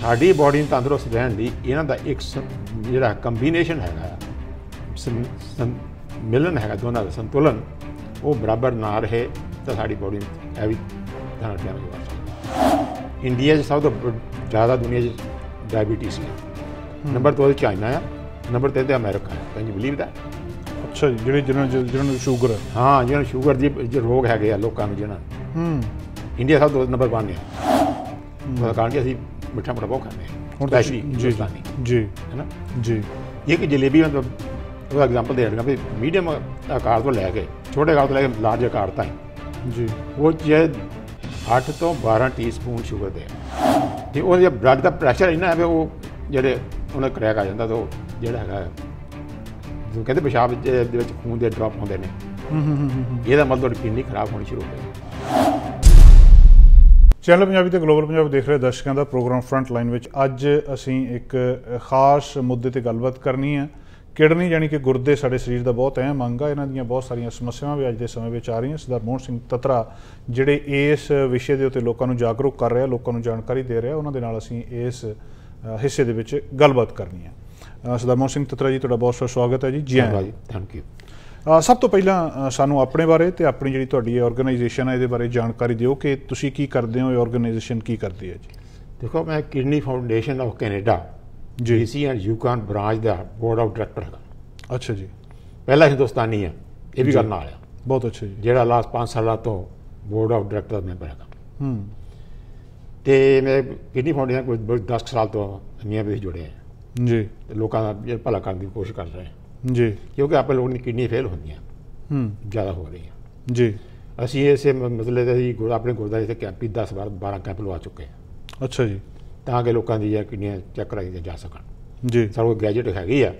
ਸਾਡੀ ਬਾਡੀ ਨੂੰ ਤੰਦਰੁਸਤ ਰਹਿਣ ਲਈ ਇਹਨਾਂ ਦਾ ਇੱਕ ਜਿਹੜਾ ਕੰਬੀਨੇਸ਼ਨ ਹੈਗਾ ਮਿਲਨ ਹੈਗਾ ਦੋਨਾਂ ਦਾ ਸੰਤੁਲਨ ਉਹ ਬਰਾਬਰ ਨਾ ਰਹੇ ਤਾਂ ਸਾਡੀ ਬਾਡੀ ਇਹ ਵੀ ਧਿਆਨ ਰੱਖਣਾ ਹੋਵੇਗਾ ਇੰਡੀਆ 'ਚ ਸਭ ਤੋਂ ਜ਼ਿਆਦਾ ਦੁਨੀਆ 'ਚ ਡਾਇਬੀਟੀਜ਼ ਹੈ। ਨੰਬਰ 2 ਤੇ ਚਾਈਨਾ ਆ। ਨੰਬਰ 3 ਤੇ ਅਮਰੀਕਾ ਹੈ ਕੈਨ ਯੂ ਬਲੀਵ ਦੈਟ ਅੱਛਾ ਜੀ ਜਿਹੜੇ ਜਿਹਨਾਂ ਨੂੰ ਜਿਹਨਾਂ ਨੂੰ ਸ਼ੂਗਰ ਹੈ ਹਾਂ ਜਿਹਨਾਂ ਨੂੰ ਸ਼ੂਗਰ ਦੀ ਜੋ ਰੋਗ ਹੈਗੇ ਆ ਲੋਕਾਂ ਨੂੰ ਜਿਹਨਾਂ ਨੂੰ। ਹੂੰ। ਇੰਡੀਆ ਸਭ ਤੋਂ ਨੰਬਰ 1 ਹੈ। ਕਾਰਨ ਕਿ ਅਸੀਂ ਮਿੱਠਾ ਬੜਾ ਬਹੁਤ ਖਾਂਦੇ ਤਾਂ ਸਪੈਸ਼ਲੀ ਜੀ ਜੀ ਹੈ ਨਾ ਜੀ ਇਹ ਕਿ ਜਲੇਬੀ ਮਤਲਬ ਉਹਦਾ ਐਗਜ਼ਾਮਪਲ ਦੇ ਰਿਹਾ ਵੀ ਮੀਡੀਅਮ ਆਕਾਰ ਤੋਂ ਲੈ ਕੇ ਛੋਟੇ ਆਕਾਰ ਤੋਂ ਲੈ ਕੇ ਲਾਰਜ ਆਕਾਰ ਤਾਈਂ ਜੀ ਉਹ ਚ 8 ਤੋਂ 12 ਟੀਸਪੂਨ ਸ਼ੂਗਰ ਦੇ। ਤੇ ਉਹਦੇ ਬਲੱਡ ਦਾ ਪ੍ਰੈਸ਼ਰ ਇੰਨਾ ਹੈ ਵੀ ਉਹ ਜਿਹੜੇ ਉਹਨਾਂ ਕਰੈਕ ਆ ਜਾਂਦਾ ਤਾਂ ਉਹ ਜਿਹੜਾ ਹੈਗਾ ਜੋ ਕਹਿੰਦੇ ਪਿਸ਼ਾਬ ਦੇ ਵਿੱਚ ਖੂਨ ਦੇ ਡ੍ਰੌਪ ਹੁੰਦੇ ਨੇ ਹੂੰ ਹੂੰ ਹੂੰ ਹੂੰ ਇਹਦਾ ਮਤਲਬ ਕਿਡਨੀ ਖਰਾਬ ਹੋਣੀ ਸ਼ੁਰੂ ਹੋ ਗਈ ਚੈਨਲ ਪੰਜਾਬੀ ਤੇ ਗਲੋਬਲ ਪੰਜਾਬ ਦੇਖ ਰਹੇ ਦਰਸ਼ਕਾਂ ਦਾ ਪ੍ਰੋਗਰਾਮ ਫਰੰਟ ਲਾਈਨ ਵਿੱਚ ਅੱਜ ਅਸੀਂ ਇੱਕ ਖਾਸ ਮੁੱਦੇ ਤੇ ਗੱਲਬਾਤ ਕਰਨੀ ਹੈ। ਕਿਡਨੀ ਯਾਨੀ ਕਿ ਗੁਰਦੇ ਸਾਡੇ ਸਰੀਰ ਦਾ ਬਹੁਤ ਅਹਿਮ ਅੰਗ ਆ। ਇਹਨਾਂ ਦੀਆਂ ਬਹੁਤ ਸਾਰੀਆਂ ਸਮੱਸਿਆਵਾਂ ਵੀ ਅੱਜ ਦੇ ਸਮੇਂ ਵਿੱਚ ਆ ਰਹੀਆਂ। ਸਰਦਾਰ ਮੋਹਨ ਸਿੰਘ ਤਤਰਾ ਜਿਹੜੇ ਇਸ ਵਿਸ਼ੇ ਦੇ ਉੱਤੇ ਲੋਕਾਂ ਨੂੰ ਜਾਗਰੂਕ ਕਰ ਰਿਹਾ ਲੋਕਾਂ ਨੂੰ ਜਾਣਕਾਰੀ ਦੇ ਰਿਹਾ ਉਹਨਾਂ ਦੇ ਨਾਲ ਅਸੀਂ ਇਸ ਹਿੱਸੇ ਦੇ ਵਿੱਚ ਗੱਲਬਾਤ ਕਰਨੀ ਹੈ। ਅ, ਸਰਦਾਰ ਮੋਹਨ ਸਿੰਘ ਤਤਰਾ ਜੀ ਤੁਹਾਡਾ ਬਹੁਤ ਬਹੁਤ ਸਵਾਗਤ ਹੈ ਜੀ। ਜੀ ਆਇਆਂ ਜੀ। ਥੈਂਕ ਯੂ ਸਭ ਤੋਂ ਪਹਿਲਾਂ ਸਾਨੂੰ ਆਪਣੇ ਬਾਰੇ ਤੇ ਆਪਣੀ ਜਿਹੜੀ ਤੁਹਾਡੀ ਆਰਗੇਨਾਈਜੇਸ਼ਨ ਹੈ ਇਹਦੇ ਬਾਰੇ ਜਾਣਕਾਰੀ ਦਿਓ ਕਿ ਤੁਸੀਂ ਕੀ ਕਰਦੇ ਹੋ ਇਹ ਆਰਗੇਨਾਈਜੇਸ਼ਨ ਕੀ ਕਰਦੀ ਹੈ ਜੀ? ਦੇਖੋ ਮੈਂ ਕਿਡਨੀ ਫਾਊਂਡੇਸ਼ਨ ਆਫ ਕੈਨੇਡਾ ਜੀ। ਜੀਸੀ ਐਂਡ ਯੂਕਾਨ ਬ੍ਰਾਂਚ ਦਾ ਬੋਰਡ ਆਫ ਡਾਇਰੈਕਟਰ ਹੈਗਾ। ਅੱਛਾ ਜੀ। ਪਹਿਲਾ ਹਿੰਦੁਸਤਾਨੀ ਹੈ ਇਹ ਵੀ। ਕਰਨ ਵਾਲਿਆ ਬਹੁਤ ਅੱਛਾ ਜੀ। ਜਿਹੜਾ ਲਾਸਟ 5 ਸਾਲਾਂ ਤੋਂ ਬੋਰਡ ਆਫ ਡਾਇਰੈਕਟਰ ਮੈਂਬਰ ਹੈਗਾ। ਹੂੰ। ਤੇ ਮੈਂ ਕਿਡਨੀ ਫਾਊਂਡੇਸ਼ਨ ਕੋਈ ਬਹੁਤ 10 ਸਾਲ ਤੋਂ ਮੀਆਂ ਵੀ ਜੁੜੇ ਹਾਂ। ਜੀ। ਲੋਕਾਂ ਦਾ ਭਲਾ ਕਰਨ ਦੀ ਕੋਸ਼ਿਸ਼ ਕਰ ਰਹੇ ਹਾਂ। ਜੀ। ਕਿਉਂਕਿ ਆਪਣੇ ਲੋਕਾਂ ਦੀ ਕਿਡਨੀ ਫੇਲ ਹੁੰਦੀਆਂ। ਹੂੰ। ਜ਼ਿਆਦਾ ਹੋ ਰਹੀਆਂ। ਜੀ। ਅਸੀਂ ਇਸੇ ਮ- ਮਸਲੇ ਤੇ ਅਸੀਂ ਆਪਣੇ ਗੁਰਦਾਰੇ ਤੇ ਕੈਂਪ 10 12 12 ਕੈਂਪ ਲਵਾ ਚੁੱਕੇ ਹਾਂ। ਅੱਛਾ ਜੀ। ਤਾਂ ਕਿ ਲੋਕਾਂ ਦੀ ਕਿਡਨੀਆਂ ਚੈੱਕ ਕਰਾਈਆਂ ਜਾ ਸਕਣ। ਜੀ। ਕੋਲ ਗੈਜਟ ਹੈਗੀ ਆ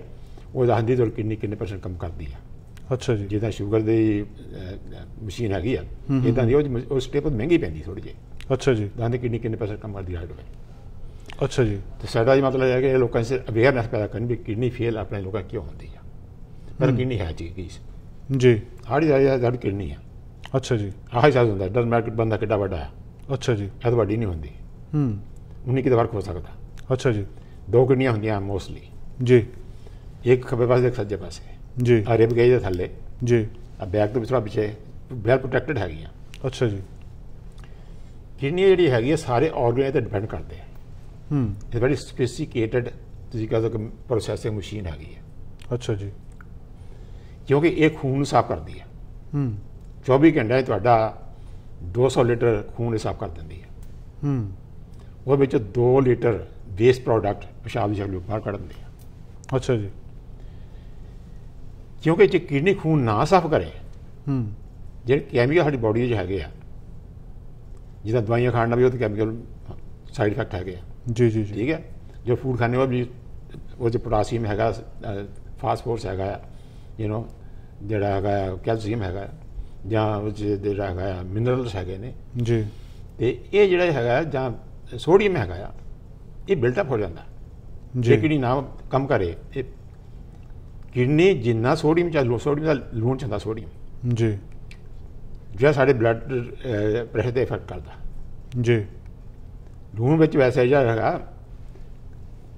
ਉਹ ਦੱਸਦੀ ਤੁਹਾਡੀ ਕਿਡਨੀ ਕਿੰਨੇ ਪਰਸੈਂਟ ਕੰਮ ਕਰਦੀ ਆ। ਅੱਛਾ ਜੀ। ਜਿੱਦਾਂ ਸ਼ੂਗਰ ਦੀ ਮਸ਼ੀਨ ਹੈਗੀ ਆ ਇਦਾਂ ਦੀ ਉਹ ਜ- ਉਹ ਸਟੇਪ ਮਹਿੰਗੀ ਪੈਂਦੀ ਥੋੜੀ ਜਿਹੀ। ਅੱਛਾ ਜੀ। ਦੱਸਦੀ ਕਿਡਨੀ ਕਿੰਨੇ ਪਰਸੈਂਟ ਕੰਮ ਕਰਦੀ ਰਾਈਟ ਹੋਵੇ ਅੱਛਾ ਜੀ। ਤੇ ਸਾਡਾ ਜੀ ਮਤਲਬ ਹੈ ਕਿ ਲੋਕਾਂ 'ਚ ਅਵੇਅਰਨੈਸ ਪੈਦਾ ਕਰਨੀ ਵੀ ਕਿਡਨੀ ਫੇਲ ਆਪਣੇ ਲੋਕਾਂ ਕਿਉਂ ਹੁੰਦੀ ਆ। ਪਰ ਕਿਡਨੀ ਹੈ ਚੀਜ਼ ਕੀ ਜੀ। ਸਾਡੀ ਸਾਡੀ ਸਾਡੀ ਕਿਡਨੀ ਆ ਅੱਛਾ ਜੀ। ਆਹ ਹੀ ਸਾਜ਼ ਹੁੰਦਾ ਡਰ ਮੈਟ ਬੰਦਾ ਕਿੱਡਾ ਵੱਡਾ ਆ ਅੱਛਾ ਜੀ। ਇਹ ਤਾਂ ਵੱਡੀ ਨਹੀਂ ਹੁੰਦੀ। ਹੂੰ। ਉਨੀ ਕਿਤੇ ਫ਼ਰਕ ਹੋ ਸਕਦਾ। ਅੱਛਾ ਜੀ। ਦੋ ਕਿਡਨੀਆਂ ਹੁੰਦੀਆਂ ਮੋਸਟਲੀ ਜੀ। ਇੱਕ ਖੱਬੇ ਪਾਸੇ ਇੱਕ ਸੱਜੇ ਪਾਸੇ। ਜੀ। ਆ ਰਿਬ ਗਈ ਦੇ ਥੱਲੇ। ਜੀ। ਆ ਬੈਕ ਤੋਂ ਪਿਛੜਾ ਪਿੱਛੇ ਵੈਲ ਪ੍ਰੋਟੈਕਟਡ ਹੈਗੀਆਂ। ਅੱਛਾ ਜੀ। ਕਿਡਨੀ ਜਿਹੜੀ ਹੈਗੀ ਆ ਸਾਰੇ ਆਰਗਨ ਤੇ ਡਿਪੈਂਡ ਕਰਦੇ ਆ। ਹੂੰ। ਇਹ ਵੈਰੀ ਸਪੈਸੀਕੇਟਡ ਤੁਸੀਂ ਕਹ ਸਕਦੇ ਪ੍ਰੋਸੈਸਿੰਗ ਮਸ਼ੀਨ ਹੈਗੀ ਹੈ। ਅੱਛਾ ਜੀ। ਕਿਉਂਕਿ ਇਹ ਖੂਨ ਨੂੰ ਸਾਫ਼ ਕਰਦੀ ਹੈ। ਹੂੰ। 24 ਘੰਟੇ ਤੁਹਾਡਾ 200 ਲੀਟਰ ਖੂਨ ਸਾਫ਼ ਕਰ ਦਿੰਦੀ ਹੈ। ਹੂੰ। ਉਹ ਵਿੱਚ 2 ਲੀਟਰ ਵੇਸਟ ਪ੍ਰੋਡਕਟ ਪਿਸ਼ਾਬ ਦੀ ਸ਼ਕਲ ਵਿੱਚ ਬਾਹਰ ਕੱਢ ਦਿੰਦੀ ਹੈ। ਅੱਛਾ ਜੀ। ਕਿਉਂਕਿ ਜੇ ਕਿਡਨੀ ਖੂਨ ਨਾ ਸਾਫ਼ ਕਰੇ ਹੂੰ। ਜਿਹੜੇ ਕੈਮੀਕਲ ਸਾਡੀ ਬਾਡੀ 'ਚ ਹੈਗੇ ਆ ਜਿੱਦਾਂ ਦਵਾਈਆਂ ਖਾਣ ਨਾਲ ਵੀ ਉਹ ਕੈਮੀਕਲ ਸਾਈਡ ਇਫੈਕਟ ਹੈਗੇ ਆ। ਜੀ ਜੀ ਜੀ। ਠੀਕ ਹੈ? ਜੋ ਫੂਡ ਖਾਣੇ ਉਹ ਵੀ ਉਹ 'ਚ ਪੋਟਾਸੀਅਮ ਹੈਗਾ ਫਾਸਫੋਰਸ ਹੈਗਾ ਯੂ نو ਜਿਹੜਾ ਹੈਗਾ ਕੈਲਸ਼ੀਅਮ ਹੈਗਾ ਜਾਂ ਉਹ 'ਚ ਜਿਹੜਾ ਹੈਗਾ ਮਿਨਰਲਸ ਹੈਗੇ ਨੇ। ਜੀ। ਤੇ ਇਹ ਜਿਹੜਾ ਹੈਗਾ ਜਾਂ ਸੋਡੀਅਮ ਹੈਗਾ ਆ ਇਹ ਬਿਲਟ ਅਪ ਹੋ ਜਾਂਦਾ। ਜੇ। ਕਿਡਨੀ ਨਾ ਕੰਮ ਕਰੇ ਇਹ ਕਿਡਨੀ ਜਿੰਨਾ ਸੋਡੀਅਮ ਚਾਹ ਸੋਡੀਅਮ ਦਾ ਲੂਣ ਚਾਹੁੰਦਾ ਸੋਡੀਅਮ। ਜੀ। ਜਿਹੜਾ ਸਾਡੇ ਬਲੱਡ ਪ੍ਰੈਸ਼ਰ ਤੇ ਇਫੈਕਟ ਕਰਦਾ। ਜੀ। ਲੂਣ ਵਿੱਚ ਵੈਸੇ ਜਿਹੜਾ ਹੈਗਾ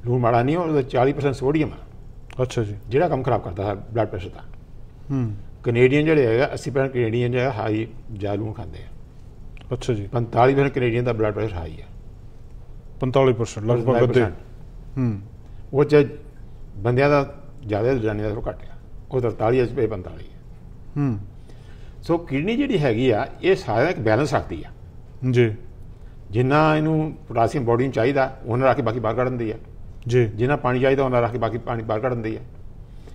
ਲੂਣ ਮਾੜਾ ਨਹੀਂ ਉਹਦਾ 40% ਸੋਡੀਅਮ ਆ। ਅੱਛਾ ਜੀ ਜਿਹੜਾ ਕੰਮ ਖਰਾਬ ਕਰਦਾ ਹੈ ਬਲੱਡ ਪ੍ਰੈਸ਼ਰ ਦਾ। ਹੂੰ। ਕੈਨੇਡੀਅਨ ਜਿਹੜੇ ਹੈਗਾ 80% ਕੈਨੇਡੀਅਨ ਜਿਹੜਾ ਹਾਈ ਲੂਣ ਖਾਂਦੇ ਆ। ਅੱਛਾ ਜੀ। 45% ਕੈਨੇਡੀਅਨ ਦਾ ਬਲੱਡ ਪ੍ਰੈਸ਼ਰ ਹਾਈ ਆ। 45% ਲਗਭਗ ਅੱਧੇ। 45% ਹੂੰ। ਉਹ ਚ ਬੰਦਿਆਂ ਦਾ ਜ਼ਿਆਦਾ ਦਾ ਥੋੜ੍ਹਾ ਘੱਟ ਆ। ਉਹ 43 ਐਚ ਪੀ 45 ਹੈ ਹੂੰ। ਸੋ ਕਿਡਨੀ ਜਿਹੜੀ ਹੈਗੀ ਆ ਇਹ ਸਾਰਾ ਇੱਕ ਬੈਲੈਂਸ ਰੱਖਦੀ ਆ। ਜੀ। ਜਿੰਨਾ ਇਹਨੂੰ ਪੋਟਾਸੀਅਮ ਬੋਡੀ ਨੂੰ ਚਾਹੀਦਾ ਉਹਨਾਂ ਰੱਖ ਕੇ ਬਾਕੀ ਬਾਹਰ ਕੱਢ ਦਿੰਦੀ ਆ। ਜੀ। ਜਿੰਨਾ ਪਾਣੀ ਚਾਹੀਦਾ ਉਹਨਾਂ ਰੱਖ ਕੇ ਬਾਕੀ ਪਾਣੀ ਬਾਹਰ ਕੱਢ ਦਿੰਦੀ ਆ।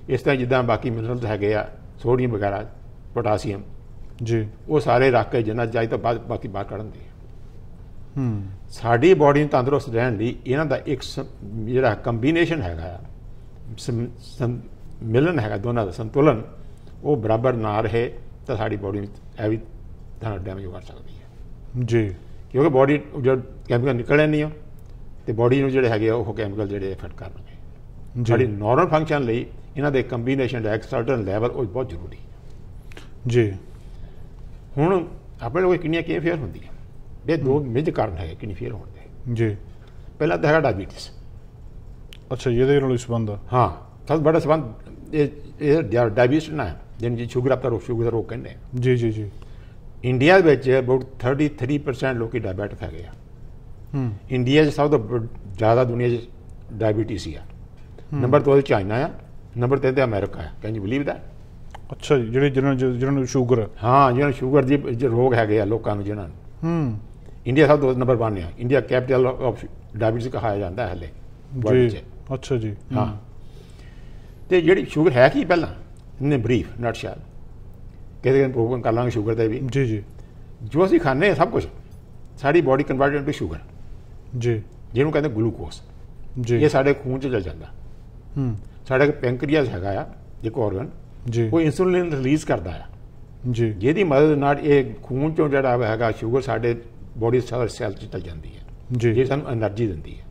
ਇਸ ਤਰ੍ਹਾਂ ਜਿੱਦਾਂ ਬਾਕੀ ਮਿਨਰਲਸ ਹੈਗੇ ਆ ਸੋਡੀਅਮ ਵਗੈਰਾ ਪੋਟਾਸੀਅਮ ਜੀ। ਉਹ ਸਾਰੇ ਰੱਖ ਕੇ ਜਿੰਨਾ ਚਾਹੀਦਾ ਬਾਅਦ ਬਾਕੀ ਬਾਹਰ ਕੱਢ ਦਿੰਦੀ ਆ। ਹੂੰ। ਸਾਡੀ ਬਾਡੀ ਨੂੰ ਤੰਦਰੁਸਤ ਰਹਿਣ ਲਈ ਇਹਨਾਂ ਦਾ ਇੱਕ ਜਿਹੜਾ ਕੰਬੀਨੇਸ਼ਨ ਹੈਗਾ ਆ ਮਿਲਨ ਹੈਗਾ ਦੋਨਾਂ ਦਾ ਸੰਤੁਲਨ ਉਹ ਬਰਾਬਰ ਨਾ ਰਹੇ ਤਾਂ ਸਾਡੀ ਬਾਡੀ ਇਹ ਵੀ ਧਨ ਡੈਮੇਜ ਕਰ ਸਕਦੀ ਹੈ ਜੀ। ਕਿਉਂਕਿ ਬਾਡੀ ਜਦ ਕੈਮੀਕਲ ਨਿਕਲਣੇ ਨਹੀਂ ਆ ਤੇ ਬਾਡੀ ਨੂੰ ਜਿਹੜੇ ਹੈਗੇ ਉਹ ਕੈਮੀਕਲ ਜਿਹੜੇ ਇਫੈਕਟ ਕਰਨਗੇ। ਸਾਡੀ ਜੀ ਨਾਰਮਲ ਫੰਕਸ਼ਨ ਲਈ ਇਹਨਾਂ ਦੇ ਕੰਬੀਨੇਸ਼ਨ ਦਾ ਸਰਟਨ ਲੈਵਲ ਉਹ ਬਹੁਤ ਜ਼ਰੂਰੀ ਹੈ। ਜੀ। ਹੁਣ ਆਪਣੇ ਲੋਕ ਕਿੰਨੀਆਂ ਕਿਵੇਂ ਫੇਰ ਹੁੰਦੀਆਂ? ਇਹ ਦੋ ਮੇਜਰ ਕਾਰਨ ਹੈਗੇ ਕਿੰਨੀ ਫੇਰ ਹੋਣ ਦੇ। ਜੀ। ਪਹਿਲਾ ਤਾਂ ਹੈਗਾ ਡਾਇਬੀਟਿਸ ਅੱਛਾ ਇਹਦੇ ਨਾਲ ਹੀ ਸੰਬੰਧ ਹਾਂ ਸਭ ਵੱਡਾ ਸਬੰਧ ਇਹ ਇਹ ਡਾਇਬੀਟਿਸ ਨਾ ਜਿਹਨੂੰ ਜੀ ਸ਼ੂਗਰ ਆਪਾਂ ਰੋਗ ਸ਼ੂਗਰ ਦਾ ਰੋਗ ਕਹਿੰਦੇ ਜੀ ਜੀ ਜੀ। ਇੰਡੀਆ ਵਿੱਚ ਅਬਾਊਟ 33% ਲੋਕੀ ਡਾਇਬੀਟਿਕ ਹੈਗੇ ਆ। ਹੂੰ ਇੰਡੀਆ 'ਚ ਸਭ ਤੋਂ ਜ਼ਿਆਦਾ ਦੁਨੀਆ 'ਚ ਡਾਇਬੀਟਿਸ ਹੀ ਆ। ਨੰਬਰ 2 ਤੇ ਚਾਈਨਾ ਆ। ਨੰਬਰ 3 ਤੇ ਅਮਰੀਕਾ ਆ। ਕੈਨ ਯੂ ਬਲੀਵ ਦੈਟ ਅੱਛਾ ਜੀ ਜਿਹੜੇ ਜਿਹਨਾਂ ਜਿਹਨਾਂ ਨੂੰ ਸ਼ੂਗਰ ਹੈ ਜਿਹਨਾਂ ਨੂੰ ਸ਼ੂਗਰ ਦੀ ਰੋਗ ਹੈਗੇ ਆ ਲੋਕਾਂ ਨੂੰ ਜਿਹਨਾਂ ਨੂੰ। ਹੂੰ। ਇੰਡੀਆ ਸਭ ਤੋਂ ਨੰਬਰ 1 ਆ। ਇੰਡੀਆ ਕੈਪੀਟਲ ਆਫ ਡਾਇਬੀਟਿਸ ਕਹਾਇਆ ਜਾਂਦਾ ਹੈ ਹਲੇ। ਜੀ ਅੱਛਾ ਜੀ ਹਾਂ। ਤੇ ਜਿਹੜੀ ਸ਼ੂਗਰ ਹੈ ਕੀ ਪਹਿਲਾਂ? ਨੇ ਬਰੀਫ ਨਟ ਸ਼ਾਲ ਕਿਹਦੇ ਦਿਨ ਪ੍ਰੋਗਰਾਮ ਕਰ ਲਾਂਗੇ ਸ਼ੂਗਰ ਤੇ ਵੀ। ਜੀ ਜੀ। ਜੋ ਅਸੀਂ ਖਾਂਦੇ ਸਭ ਕੁਝ ਸਾਡੀ ਬਾਡੀ ਕਨਵਰਟ ਇਨਟੂ ਸ਼ੂਗਰ ਜੀ। ਜਿਹਨੂੰ ਕਹਿੰਦੇ ਗਲੂਕੋਸ। ਜੀ। ਇਹ ਸਾਡੇ ਖੂਨ ਚ ਚੱਲ ਜਾਂਦਾ। ਹੂੰ। ਸਾਡਾ ਪੈਂਕਰੀਆਸ ਹੈਗਾ ਆ ਇੱਕ ਆਰਗਨ ਜੀ। ਉਹ ਇਨਸੂਲਿਨ ਰਿਲੀਜ਼ ਕਰਦਾ ਆ। ਜੀ। ਜਿਹਦੀ ਮਦਦ ਨਾਲ ਇਹ ਖੂਨ ਚੋਂ ਜਿਹੜਾ ਹੈਗਾ ਸ਼ੂਗਰ ਸਾਡੇ ਬੋਡੀ ਸਾਰੇ ਸੈੱਲ ਚ ਚੱਲ ਜਾਂਦੀ ਹੈ ਜੀ। ਇਹ ਸਾਨੂੰ એનર્ਜੀ ਦਿੰਦੀ ਹੈ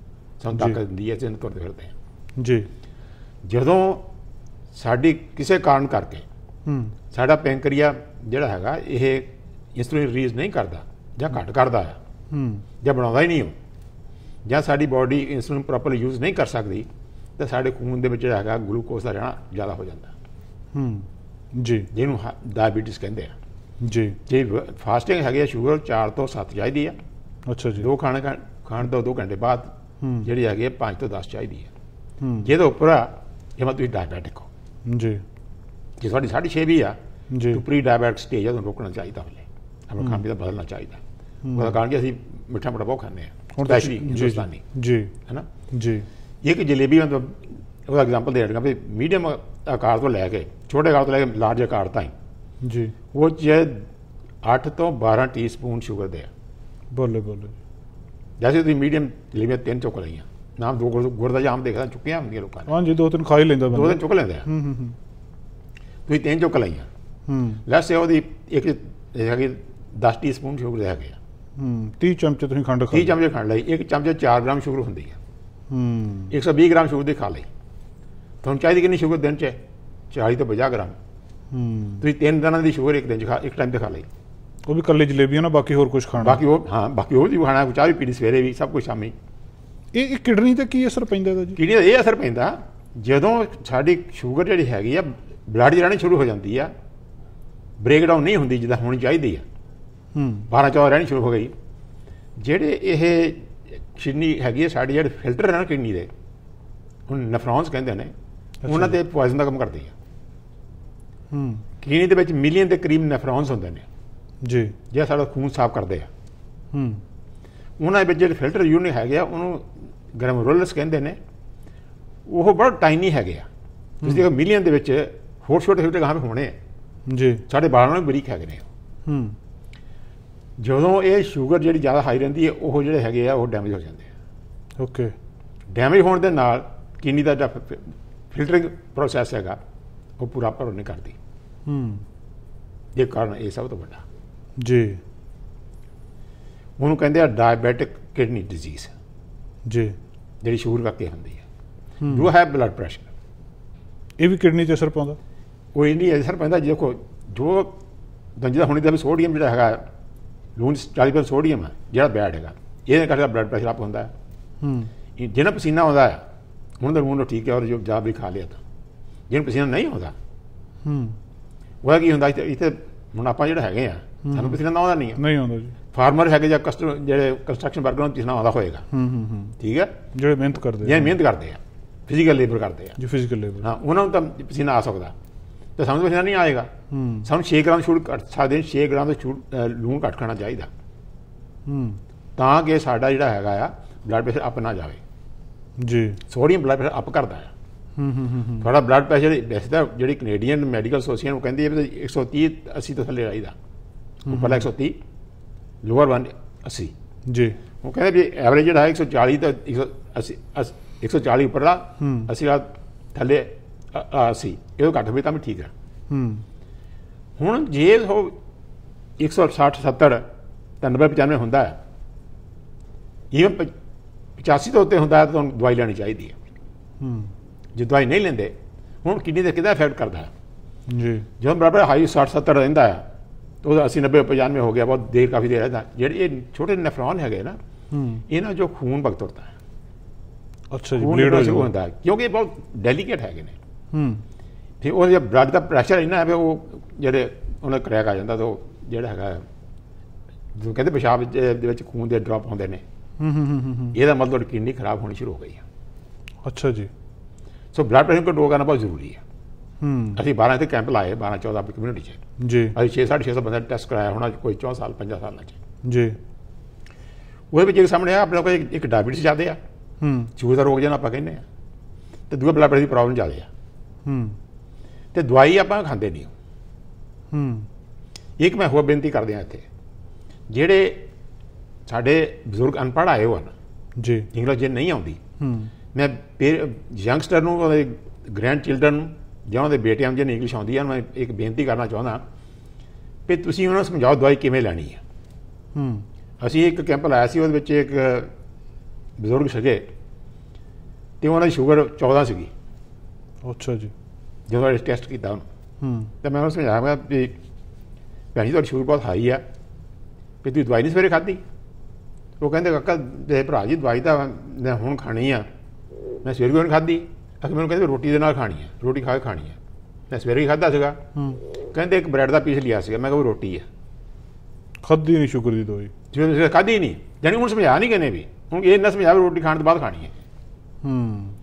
ਸਾਨੂੰ ਤਾਕਤ ਦਿੰਦੀ ਹੈ ਜਿੰਨ ਕਰਦੇ ਫਿਰਦੇ ਹਾਂ ਜੀ। ਜਦੋਂ ਸਾਡੀ ਕਿਸੇ ਕਾਰਨ ਕਰਕੇ ਹੂੰ। ਸਾਡਾ ਪੈਂਕਰੀਆ ਜਿਹੜਾ ਹੈਗਾ ਇਹ ਇਨਸੂਲਿਨ ਰਿਲੀਜ਼ ਨਹੀਂ ਕਰਦਾ ਜਾਂ ਘੱਟ ਕਰਦਾ ਹੈ ਹੂੰ। ਜਾਂ ਬਣਾਉਂਦਾ ਹੀ ਨਹੀਂ ਉਹ ਜਾਂ ਸਾਡੀ ਬਾਡੀ ਇਨਸੂਲਿਨ ਪ੍ਰੋਪਰਲੀ ਯੂਜ਼ ਨਹੀਂ ਕਰ ਸਕਦੀ ਤਾਂ ਸਾਡੇ ਖੂਨ ਦੇ ਵਿੱਚ ਜਿਹੜਾ ਹੈਗਾ ਗਲੂਕੋਜ਼ ਦਾ ਰਹਿਣਾ ਜ਼ਿਆਦਾ ਹੋ ਜਾਂਦਾ। ਹੂੰ ਜੀ। ਜਿਹਨੂੰ ਡਾਇਬੀਟਿਸ ਕਹਿੰਦੇ ਆ। ਜੀ। ਜੇ ਫਾਸਟਿੰਗ ਹੈਗੀ ਆ ਸ਼ੂਗਰ 4 ਤੋਂ 7 ਚਾਹੀਦੀ ਆ। ਅੱਛਾ ਜੀ। ਦੋ ਖਾਣੇ ਖਾਣ ਤੋਂ 2 ਘੰਟੇ ਬਾਅਦ ਹੂੰ। ਜਿਹੜੀ ਹੈਗੀ ਆ 5 ਤੋਂ 10 ਚਾਹੀਦੀ ਆ। ਹੂੰ। ਜਿਹਦੇ ਉੱਪਰ ਆ ਇਹ ਮਤਲਬ ਤੁਸੀਂ ਡਾਇਬੈਟਿਕ ਹੋ। ਜੀ। ਜੇ ਤੁਹਾਡੀ 6.5 ਵੀ ਆ ਜੀ। ਤੂੰ ਪ੍ਰੀ ਡਾਇਬੈਟਿਕ ਸਟੇਜ ਆ ਤੁਹਾਨੂੰ ਰੋਕਣਾ ਚਾਹੀਦਾ ਹਲੇ। ਆਪਣਾ ਖਾਣ ਪੀਣ ਦਾ ਬਦਲਣਾ ਚਾਹੀਦਾ। ਉਹਦਾ ਕਾਰਨ ਕਿ ਅਸੀਂ ਮਿੱਠਾ ਬੜਾ ਬਹੁਤ ਖਾਂਦੇ ਆ। ਜੀ ਹਿੰਦੁਸਤਾਨੀ। ਜੀ। ਹੈ ਨਾ ਜੀ। ਇੱਕ ਜਲੇਬੀ ਮੈਂ ਉਹਦਾ ਐਗਜ਼ਾਮਪਲ ਦੇ ਰਿਹਾ ਵੀ ਮੀਡੀਅਮ ਆਕਾਰ ਤੋਂ ਲੈ ਕੇ ਛੋਟੇ ਆਕਾਰ ਤੋਂ ਲੈ ਕੇ ਲਾਰਜ ਆਕਾਰ ਤਾਈਂ। ਜੀ। ਉਹ 'ਚ 8 ਤੋਂ 12 ਟੀਸਪੂਨ ਸ਼ੂਗਰ ਦੇ ਆ। ਬੋਲੇ ਬੋਲੇ ਜੈਸੇ ਤੁਸੀਂ ਮੀਡੀਅਮ ਜਲੇਬੀਆਂ ਤਿੰਨ ਚੁੱਕ ਲਈਆਂ। ਨਾਮ ਦੋ ਗੁਰ ਦਾ ਜਾਮ ਦੇਖਦਾ ਚੁੱਕਿਆ ਹੁੰਦੀਆਂ ਲੋਕਾਂ ਨੇ। ਹਾਂਜੀ ਦੋ ਤਿੰਨ ਖਾ ਹੀ ਲੈਂਦਾ ਦੋ ਬੰਦਾ ਦਿਨ ਚੁੱਕ ਲੈਂਦੇ ਆ। ਹੂੰ ਹੂੰ ਤੁਸੀਂ ਤਿੰਨ ਚੁੱਕ ਲਈਆਂ। ਹੂੰ। ਲੈਟਸ ਸੇ ਉਹਦੀ ਇੱਕ ਹੈਗੀ 10 ਟੀਸਪੂਨ ਸ਼ੂਗਰ ਦੇ ਹੈਗੇ ਹੂੰ 30 ਚਮਚੇ ਤੁਸੀਂ ਖੰਡ ਖਾ 30 ਚਮਚੇ ਖਾਣ ਲਈ ਇੱਕ ਚਮਚੇ 4 ਗ੍ਰਾਮ ਸ਼ੂਗਰ ਹੁੰਦੀ ਹੈ। ਹੂੰ 120 ਗ੍ਰਾਮ ਸ਼ੂਗਰ ਦੀ ਖਾ ਲਈ। ਤੁਹਾਨੂੰ ਚਾਹੀਦੀ ਕਿੰਨੀ ਸ਼ੂਗਰ ਦਿਨ ਚ? 40 ਤੋਂ 50 ਗ੍ਰਾਮ। ਹੂੰ। ਤੁਸੀਂ ਤਿੰਨ ਦਿਨਾਂ ਦੀ ਸ਼ੂਗਰ ਇੱਕ ਦਿਨ ਚ ਖਾ ਇੱਕ ਟਾਈਮ ਤੇ ਖਾ ਲਈ। ਉਹ ਵੀ ਕੱਲੇ ਜਲੇਬੀਆਂ ਨਾ ਬਾਕੀ ਹੋਰ ਕੁਝ ਖਾਣਾ। ਬਾਕੀ ਉਹ ਹਾਂ ਬਾਕੀ ਉਹ ਵੀ ਖਾਣਾ ਚਾਹ ਵੀ ਪੀਣੀ ਸਵੇਰੇ ਵੀ ਸਭ ਕੁਝ ਸ਼ਾਮੀ। ਇਹ ਇਹ ਕਿਡਨੀ ਤੇ ਕੀ ਅਸਰ ਪੈਂਦਾ ਇਹਦਾ ਜੀ? ਕਿਡਨੀ ਦਾ ਇਹ ਅਸਰ ਪੈਂਦਾ ਜਦੋਂ ਸਾਡੀ ਸ਼ੂਗਰ ਜਿਹੜੀ ਹੈਗੀ ਆ ਬਲੱਡ ਰਹਿਣੀ ਸ਼ੁਰੂ ਹੋ ਜਾਂਦੀ ਆ ਬ੍ਰੇਕਡਾਊਨ ਨਹੀਂ ਹੁੰਦੀ ਜਿੱਦਾਂ ਹੋਣੀ ਚਾਹੀਦੀ ਆ। 12 14 ਰਹਿਣੀ ਸ਼ੁਰੂ ਹੋ ਗਈ। ਜਿਹੜੇ ਇਹ ਕਿਡਨੀ ਹੈਗੀ ਆ ਸਾਡੀ ਜਿਹੜੇ ਫਿਲਟਰ ਹਨ ਕਿਡਨੀ ਦੇ ਹੁਣ ਨਫਰੋਨਸ ਕਹਿੰਦੇ ਨੇ ਉਹਨਾਂ ਤੇ ਪੋਇਜ਼ਨ ਦਾ ਕੰਮ ਕਰਦੀ ਆ। ਹੂੰ। ਕਿਡਨੀ ਦੇ ਵਿੱਚ ਮਿਲੀਅਨ ਦੇ ਕਰੀਬ ਨੈਫਰੋਨਸ ਹੁੰਦੇ ਨੇ। ਜੀ। ਜਿਹੜਾ ਸਾਡਾ ਖੂਨ ਸਾਫ਼ ਕਰਦੇ ਆ। ਹੂੰ। ਉਹਨਾਂ ਦੇ ਵਿੱਚ ਜਿਹੜੇ ਫਿਲਟਰ ਯੂਨਿਟ ਹੈਗੇ ਆ ਉਹਨੂੰ ਗ੍ਰੈਮਰੂਲਸ ਕਹਿੰਦੇ ਨੇ। ਉਹ ਬੜਾ ਟਾਈਨੀ ਹੈਗੇ ਆ। ਤੁਸੀਂ ਦੇਖੋ ਮਿਲੀਅਨ ਦੇ ਵਿੱਚ ਹੋਰ ਛੋਟੇ ਛੋਟੇ ਗਾਹਾਂ ਹੋਣੇ ਆ। ਜੀ। ਸਾਡੇ ਬਾਲਾਂ ਨਾਲੋਂ ਵੀ ਬਰੀਕ ਹੈਗੇ ਨੇ। ਹੂੰ। ਜਦੋਂ ਇਹ ਸ਼ੂਗਰ ਜਿਹੜੀ ਜ਼ਿਆਦਾ ਹਾਈ ਰਹਿੰਦੀ ਹੈ ਉਹ ਜਿਹੜੇ ਹੈਗੇ ਆ ਉਹ ਡੈਮੇਜ ਹੋ ਜਾਂਦੇ ਆ। ਓਕੇ ਡੈਮੇਜ ਹੋਣ ਦੇ ਨਾਲ ਕਿਡਨੀ ਦਾ ਜਿਹੜਾ ਫਿਲਟਰਿੰਗ ਪ੍ਰੋਸੈਸ ਹੈਗਾ ਉਹ ਪੂਰਾ ਭਰ ਨਹੀਂ ਕਰਦੀ। ਹੂੰ। ਇਹ ਕਾਰਨ ਇਹ ਸਭ ਤੋਂ ਵੱਡਾ। ਜੀ। ਉਹਨੂੰ ਕਹਿੰਦੇ ਆ ਡਾਇਬੈਟਿਕ ਕਿਡਨੀ ਡਿਜ਼ੀਜ਼ ਜੀ। ਜਿਹੜੀ ਸ਼ੂਗਰ ਕਰਕੇ ਹੁੰਦੀ ਹੈ। ਜੋ ਹੈ ਬਲੱਡ ਪ੍ਰੈਸ਼ਰ ਇਹ ਵੀ ਕਿਡਨੀ ਤੇ ਅਸਰ ਪਾਉਂਦਾ? ਉਹ ਇੰਨੀ ਅਸਰ ਪੈਂਦਾ ਦੇਖੋ ਜੋ ਦੰਜਦਾ ਹੋਣੀ ਦਾ ਵੀ ਸੋਡੀਅਮ ਜਿਹੜਾ ਹੈਗਾ ਲੂਣ 40% ਸੋਡੀਅਮ ਹੈ ਜਿਹੜਾ ਬੈਡ ਹੈਗਾ। ਇਹਦੇ ਕਰਕੇ ਬਲੱਡ ਪ੍ਰੈਸ਼ਰ ਅਪ ਹੁੰਦਾ ਹੈ। ਜਿਹਨਾਂ ਪਸੀਨਾ ਆਉਂਦਾ ਹੈ ਹੁਣ ਤਾਂ ਹੁਣ ਠੀਕ ਹੈ ਔਰ ਜੋ ਜਾ ਵੀ ਖਾ ਲਿਆ ਤਾਂ। ਜਿਹਨੂੰ ਪਸੀਨਾ ਨਹੀਂ ਆਉਂਦਾ। ਹੂੰ। ਉਹਦਾ ਕੀ ਹੁੰਦਾ ਇੱਥੇ ਹੁਣ ਆਪਾਂ ਜਿਹੜੇ ਹੈਗੇ ਆ ਸਾਨੂੰ ਪਸੀਨਾ ਤਾਂ ਆਉਂਦਾ ਨਹੀਂ ਨਹੀਂ ਆਉਂਦਾ ਜੀ। ਫਾਰਮਰ ਹੈਗੇ ਜਾਂ ਕਸਟਮਰ ਜਿਹੜੇ ਕੰਸਟਰਕਸ਼ਨ ਵਰਕਰਾਂ ਨੂੰ ਪਸੀਨਾ ਆਉਂਦਾ ਹੋਏਗਾ। ਹੂੰ ਹੂੰ ਹੂੰ। ਠੀਕ ਹੈ? ਜਿਹੜੇ ਮਿਹਨਤ ਕਰਦੇ ਜਿਹੜੇ ਮਿਹਨਤ ਕਰਦੇ ਆ। ਫਿਜ਼ੀਕਲ ਲੇਬਰ ਕਰਦੇ ਆ। ਜੀ ਫਿਜ਼ੀਕਲ ਲੇਬਰ ਹਾਂ ਉਹਨਾਂ ਨੂੰ ਤਾਂ ਪਸੀਨਾ ਆ ਸਕਦਾ। ਤੇ ਤਾਂ ਪਸੀਨਾ ਨਹੀਂ ਆਏਗਾ। ਹੂੰ। ਸਾਨੂੰ 6 ਗ੍ਰਾਮ ਸ਼ੂਗਰ ਘੱਟ ਸਕਦੇ 6 ਗ੍ਰਾਮ ਦਾ ਲੂਣ ਘੱਟ ਖਾਣਾ ਚਾਹੀਦਾ। ਹੂੰ। ਤਾਂ ਕਿ ਸਾਡਾ ਜਿਹੜਾ ਹੈਗਾ ਆ ਬਲੱਡ ਪ੍ਰੈਸ਼ਰ ਅਪ ਨਾ ਜਾਵੇ। ਜੀ। ਸੋਡੀਅਮ ਬਲੱਡ ਪ੍ਰੈਸ਼ਰ ਅਪ ਕਰਦਾ ਹੈ ਹੂੰ ਹੂੰ ਤੁਹਾਡਾ ਬਲੱਡ ਪ੍ਰੈਸ਼ਰ ਵੈਸੇ ਤਾਂ ਜਿਹੜੀ ਕੈਨੇਡੀਅਨ ਮੈਡੀਕਲ ਐਸੋਸੀਏਸ਼ਨ ਉਹ ਕਹਿੰਦੀ ਹੈ ਵੀ 130 80 ਤੋਂ ਥੱਲੇ ਰਹੀਦਾ ਉੱਪਰਲਾ 130 ਲੋਅਰ ਵਨ 80 ਜੀ। ਉਹ ਕਹਿੰਦੇ ਵੀ ਐਵਰੇਜ ਜਿਹੜਾ ਹੈ 140 ਤੋਂ 180 140 ਉੱਪਰਲਾ ਹੂੰ। 80 ਦਾ ਥੱਲੇ 80 ਇਹ ਘੱਟ ਹੋਵੇ ਤਾਂ ਵੀ ਠੀਕ ਹੈ। ਹੂੰ। ਹੁਣ ਜੇ ਉਹ 160 70 ਤਾਂ 90 95 ਹੁੰਦਾ ਹੈ। ਇਹ 85 ਤੋਂ ਉੱਤੇ ਹੁੰਦਾ ਹੈ ਤਾਂ ਤੁਹਾਨੂੰ ਦਵਾਈ ਲੈਣੀ ਚਾਹੀਦੀ ਹੈ। ਹੂੰ। ਜੇ ਦਵਾਈ ਨਹੀਂ ਲੈਂਦੇ ਹੁਣ ਕਿਡਨੀ ਤੇ ਕਿਹਦਾ ਇਫੈਕਟ ਕਰਦਾ ਹੈ? ਜੀ। ਜਦੋਂ ਬਰਾਬਰ ਹਾਈ 60 70 ਰਹਿੰਦਾ ਹੈ ਤਾਂ ਉਹਦਾ 80 90 95 ਹੋ ਗਿਆ ਬਹੁਤ ਦੇਰ ਕਾਫੀ ਦੇਰ ਰਹਿੰਦਾ ਜਿਹੜੇ ਇਹ ਛੋਟੇ ਨੈਫਰੋਨ ਹੈਗੇ ਨਾ ਹੂੰ। ਇਹਨਾਂ ਜੋ ਖੂਨ ਵਕਤ ਤੁਰਦਾ ਹੈ। ਅੱਛਾ ਜੀ ਬਲੀਡ ਹੋ ਜਾਂਦਾ ਕਿਉਂਕਿ ਬਹੁਤ ਡੈਲੀਕੇਟ ਹੈਗੇ ਨੇ। ਹੂੰ। ਤੇ ਉਹ ਜੇ ਬਲੱਡ ਦਾ ਪ੍ਰੈਸ਼ਰ ਇੰਨਾ ਹੈ ਵੀ ਉਹ ਜਿਹੜੇ ਉਹਨਾਂ ਕਰੈਕ ਆ ਜਾਂਦਾ ਤਾਂ ਜਿਹੜਾ ਹੈਗਾ ਜੋ ਕਹਿੰਦੇ ਪਿਸ਼ਾਬ ਦੇ ਵਿੱਚ ਖੂਨ ਦੇ ਡ੍ਰੌਪ ਹੁੰਦੇ ਨੇ। ਹੂੰ ਹੂੰ ਹੂੰ, ਹੂੰ। ਹੂੰ ਇਹਦਾ ਮਤਲਬ ਕਿਡਨੀ ਖਰਾਬ ਹੋਣੀ ਸ਼ੁਰੂ ਹੋ ਗਈ ਹੈ ਅੱਛਾ ਜੀ। ਸੋ ਬਲੱਡ ਪ੍ਰੈਸ਼ਰ ਕੰਟਰੋਲ ਕਰਨਾ ਬਹੁਤ ਜ਼ਰੂਰੀ ਹੈ ਹੂੰ। ਅਸੀਂ 12 ਤੇ ਕੈਂਪ ਲਾਏ 12 14 ਆਪਣੀ ਕਮਿਊਨਿਟੀ 'ਚ। ਜੀ। ਅਸੀਂ 6 650 ਬੰਦੇ ਟੈਸਟ ਕਰਾਇਆ ਹੋਣਾ ਕੋਈ 4 ਸਾਲ 5 ਸਾਲਾਂ 'ਚ। ਜੀ। ਉਹਦੇ ਵਿੱਚ ਇੱਕ ਸਾਹਮਣੇ ਆ ਆਪਣੇ ਕੋਲ ਇੱਕ- ਡਾਇਬੀਟਿਸ ਜ਼ਿਆਦੇ ਆ। ਹੂੰ। ਸ਼ੂਗਰ ਦਾ ਰੋਗ ਜਿਹਨੂੰ ਆਪਾਂ ਕਹਿੰਦੇ ਆ। ਤੇ ਦੂਆ ਬਲੱਡ ਪ੍ਰੈਸ਼ਰ ਦੀ ਪ੍ਰੋਬਲਮ ਜ਼ਿਆਦੇ ਆ। ਹੂੰ। ਤੇ ਦਵਾਈ ਆਪਾਂ ਖਾਂਦੇ ਨਹੀਂ। ਹੂੰ। ਇੱਕ ਮੈਂ ਹੋਰ ਬੇਨਤੀ ਕਰਦੇ ਆ ਇੱਥੇ। ਜਿਹੜੇ ਸਾਡੇ ਬਜ਼ੁਰਗ ਅਨਪੜ੍ਹ ਆਏ ਹੋਣ ਜੀ। ਇੰਗਲਿਸ਼ ਜੇ ਨਹੀਂ ਆਉਂਦੀ ਹੂੰ। ਮੈਂ ਯੰਗਸਟਰ ਨੂੰ ਉਹਦੇ ਗ੍ਰੈਂਡ ਚਿਲਡਰਨ ਨੂੰ ਜਾਂ ਉਹਦੇ ਬੇਟਿਆਂ ਨੂੰ ਜਿਹਨੇ ਇੰਗਲਿਸ਼ ਆਉਂਦੀ ਆ ਮੈਂ ਇੱਕ ਬੇਨਤੀ ਕਰਨਾ ਚਾਹੁੰਦਾ ਕਿ ਤੁਸੀਂ ਉਹਨਾਂ ਨੂੰ ਸਮਝਾਓ ਦਵਾਈ ਕਿਵੇਂ ਲੈਣੀ ਹੈ ਹੂੰ। ਅਸੀਂ ਇੱਕ ਕੈਂਪ ਲਾਇਆ ਸੀ ਉਹਦੇ ਵਿੱਚ ਇੱਕ ਬਜ਼ੁਰਗ ਸੀਗੇ ਤੇ ਉਹਨਾਂ ਦੀ ਸ਼ੂਗਰ 14 ਸੀਗੀ। ਅੱਛਾ ਜੀ। ਜਦੋਂ ਅਸੀਂ ਟੈਸਟ ਕੀਤਾ ਉਹਨੂੰ ਹੂੰ ਤੇ ਮੈਂ ਉਹਨੂੰ ਸਮਝਾਇਆ ਮੈਂ ਵੀ ਭੈਣ ਜੀ ਤੁਹਾਡੀ ਸ਼ੂਗਰ ਬਹੁਤ ਹਾਈ ਆ ਵੀ ਤੁਸੀਂ ਦਵਾਈ ਨਹੀਂ ਸਵੇਰੇ ਖਾਧੀ ਉਹ ਕਹਿੰਦੇ ਕਾਕਾ ਦੇ ਭਰਾ ਜੀ ਦਵਾਈ ਤਾਂ ਮੈਂ ਹੁਣ ਖਾਣੀ ਆ ਮੈਂ ਸਵੇਰੇ ਕਿਉਂ ਨਹੀਂ ਖਾਧੀ ਅਖੇ ਮੈਨੂੰ ਕਹਿੰਦੇ ਰੋਟੀ ਦੇ ਨਾਲ ਖਾਣੀ ਆ ਰੋਟੀ ਖਾ ਕੇ ਖਾਣੀ ਆ ਮੈਂ ਸਵੇਰੇ ਹੀ ਖਾਧਾ ਸੀਗਾ ਹੂੰ ਕਹਿੰਦੇ ਇੱਕ ਬ੍ਰੈਡ ਦਾ ਪੀਸ ਲਿਆ ਸੀਗਾ ਮੈਂ ਕਿਹਾ ਉਹ ਰੋਟੀ ਆ ਖਾਦੀ ਨਹੀਂ ਸ਼ੂਗਰ ਦੀ ਦਵਾਈ ਜਿਵੇਂ ਤੁਸੀਂ ਖਾਧੀ ਨਹੀਂ ਜਾਨੀ ਹੁਣ ਸਮਝਾਇਆ ਨਹੀਂ ਕਿਨੇ ਵੀ ਹੁਣ ਇਹ ਨਾ ਸਮਝਾਇਆ ਵੀ ਰੋਟੀ ਖਾਣ ਤੋਂ ਬਾਅਦ ਖਾਣੀ ਹੈ ਹੂੰ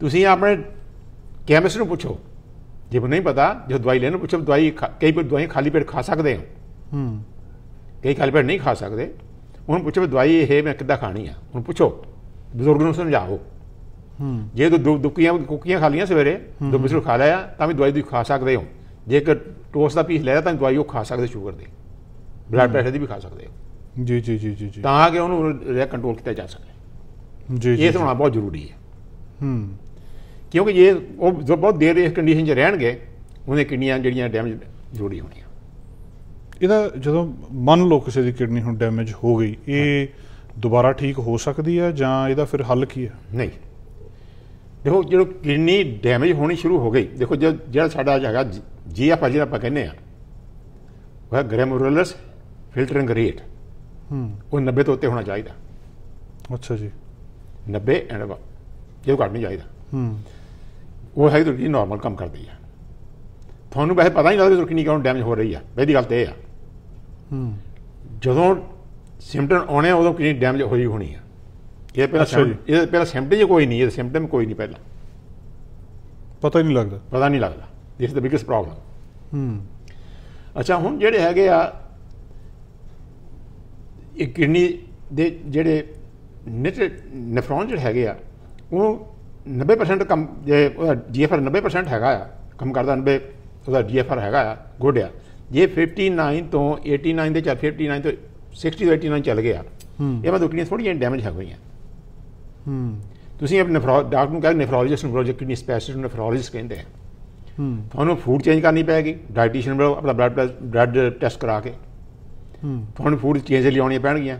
ਤੁਸੀਂ ਆਪਣੇ ਕੈਮਿਸਟ ਨੂੰ ਪੁੱਛੋ। ਜੇ ਉਹ ਨਹੀਂ ਪਤਾ ਜੋ ਦਵਾਈ ਲੈਣ ਪੁੱਛੋ ਦਵਾਈ ਕਈ ਵਾਰ ਦਵਾਈ ਖਾਲੀ ਪੇਟ ਖਾ ਸਕਦੇ ਹੋ। ਹੂੰ। ਕਈ ਖਾਲੀ ਪੇਟ ਨਹੀਂ ਖਾ ਸਕਦੇ। ਉਹਨੂੰ ਪੁੱਛੋ ਦਵਾਈ ਇਹ ਮੈਂ ਕਿੱਦਾਂ ਖਾਣੀ ਆ? ਹੁਣ ਪੁੱਛੋ। ਬਜ਼ੁਰਗ ਨੂੰ ਸਮਝਾਓ। ਹੂੰ। ਜੇ ਤੂੰ ਦੋ ਦੁੱਕੀਆਂ ਕੁੱਕੀਆਂ ਖਾ ਲੀਆਂ ਸਵੇਰੇ ਦੋ ਬਿਸਕੁਟ ਖਾ ਲਿਆ ਤਾਂ ਵੀ ਦਵਾਈ ਤੁਸੀਂ ਖਾ ਸਕਦੇ ਹੋ। ਜੇ ਇੱਕ ਟੋਸਟ ਦਾ ਪੀਸ ਲਿਆ ਤਾਂ ਦਵਾਈ ਉਹ ਖਾ ਸਕਦੇ ਸ਼ੂਗਰ ਦੀ। ਬਲੱਡ ਪ੍ਰੈਸ਼ਰ ਦੀ ਵੀ ਖਾ ਸਕਦੇ ਹੋ। ਜੀ ਜੀ ਜੀ ਜੀ ਜੀ। ਤਾਂ ਕਿ ਉਹਨੂੰ ਕੰਟਰੋਲ ਕੀਤਾ ਜਾ ਸਕੇ। ਜੀ ਜੀ ਇਹ ਹੋਣਾ ਬਹੁਤ ਜ਼ਰੂਰੀ ਹੈ। ਹੂੰ। ਕਿਉਂਕਿ ਜੇ ਉਹ ਬਹੁਤ ਦੇਰ ਇਸ ਕੰਡੀਸ਼ਨ 'ਚ ਰਹਿਣਗੇ ਉਹਨੇ ਕਿਡਨੀਆਂ ਜਿਹੜੀਆਂ ਡੈਮੇਜ ਜ਼ਰੂਰੀ ਹੋਣੀਆਂ। ਇਹਦਾ ਜਦੋਂ ਮੰਨ ਲਓ ਕਿਸੇ ਦੀ ਕਿਡਨੀ ਹੁਣ ਡੈਮੇਜ ਹੋ ਗਈ ਇਹ ਦੁਬਾਰਾ ਠੀਕ ਹੋ ਸਕਦੀ ਹੈ ਜਾਂ ਇਹਦਾ ਫਿਰ ਹੱਲ ਕੀ ਹੈ? ਨਹੀਂ। ਦੇਖੋ ਜਦੋਂ ਕਿਡਨੀ ਡੈਮੇਜ ਹੋਣੀ ਸ਼ੁਰੂ ਹੋ ਗਈ ਦੇਖੋ ਜਿਹੜਾ ਸਾਡਾ ਹੈਗਾ ਜੀਐਫ ਜਿਹੜਾ ਆਪਾਂ ਕਹਿੰਦੇ ਆ ਉਹ ਹੈ ਗ੍ਰੈਮਰੂਲਸ ਫਿਲਟਰਿੰਗ ਰੇਟ ਹੂੰ। ਉਹ 90 ਤੋਂ ਉੱਤੇ ਹੋਣਾ ਚਾਹੀਦਾ। ਅੱਛਾ ਜੀ। 90 ਐਂਡ ਜੇ ਘੱਟ ਨਹੀਂ ਚਾਹੀਦਾ। ਹੂੰ। ਉਹ ਹੈ ਤੁਹਾਡੀ ਨਾਰਮਲ ਕੰਮ ਕਰਦੀ ਹੈ ਤੁਹਾਨੂੰ ਵੈਸੇ ਪਤਾ ਨਹੀਂ ਲੱਗਦਾ ਕਿ ਕਿੰਨੀ ਕਾਉਂਟ ਡੈਮੇਜ ਹੋ ਰਹੀ ਆ। ਪਹਿਲੀ ਗੱਲ ਤੇ ਇਹ ਆ। ਹੂੰ। ਜਦੋਂ ਸਿੰਪਟਮ ਆਉਣੇ ਉਦੋਂ ਕਿੰਨੀ ਡੈਮੇਜ ਹੋਈ ਹੋਣੀ ਆ। ਇਹ ਪਹਿਲਾਂ ਇਹ ਪਹਿਲਾਂ ਸਿੰਪਟਮ ਕੋਈ ਨਹੀਂ ਇਹ ਸਿੰਪਟਮ ਕੋਈ ਨਹੀਂ ਪਹਿਲਾਂ। ਪਤਾ ਹੀ ਨਹੀਂ ਲੱਗਦਾ। ਪਤਾ ਨਹੀਂ ਲੱਗਦਾ। ਇਜ਼ ਦ ਬਿਗੇਸਟ ਪ੍ਰੋਬਲਮ ਹੂੰ। ਅੱਛਾ ਹੁਣ ਜਿਹੜੇ ਹੈਗੇ ਆ ਇਹ ਕਿਡਨੀ ਦੇ ਜਿਹੜੇ ਨਿਟ ਨੈਫਰੋਨ ਜਿਹੜੇ ਹੈਗੇ ਆ ਉਹ 90% ਕੰਮ ਜੇ ਉਹਦਾ ਜੀਐਫਆਰ 90% ਹੈਗਾ ਆ ਕੰਮ ਕਰਦਾ 90 ਉਹਦਾ ਜੀਐਫਆਰ ਹੈਗਾ ਆ ਗੁੱਡ ਆ ਜੇ 59 ਤੋਂ 89 ਦੇ ਚੱਲ 59 ਤੋਂ 60 ਤੋਂ 89 ਚੱਲ ਗਿਆ ਇਹ ਮਤਲਬ ਕਿਡਨੀਆਂ ਥੋੜੀਆਂ ਡੈਮੇਜ ਹੋ ਗਈਆਂ ਹੂੰ। ਤੁਸੀਂ ਆਪਣੇ ਡਾਕਟਰ ਨੂੰ ਕਹਿੰਦੇ ਨੈਫਰੋਲੋਜਿਸਟ ਨੂੰ ਬੁਲਾਓ ਕਿਡਨੀ ਸਪੈਸ਼ਲਿਸਟ ਨੂੰ ਨੈਫਰੋਲੋਜਿਸਟ ਕਹਿੰਦੇ ਆ। ਹੂੰ। ਤੁਹਾਨੂੰ ਫੂਡ ਚੇਂਜ ਕਰਨੀ ਪੈਗੀ ਡਾਈਟੀਸ਼ੀਅਨ ਬੁਲਾਓ ਆਪਣਾ ਬਲੱਡ ਬਲੱਡ ਟੈਸਟ ਕਰਾ ਕੇ। ਹੂੰ। ਤੁਹਾਨੂੰ ਫੂਡ ਚੇਂਜ ਲਿਆਉਣੀਆਂ ਪੈਣਗੀਆਂ।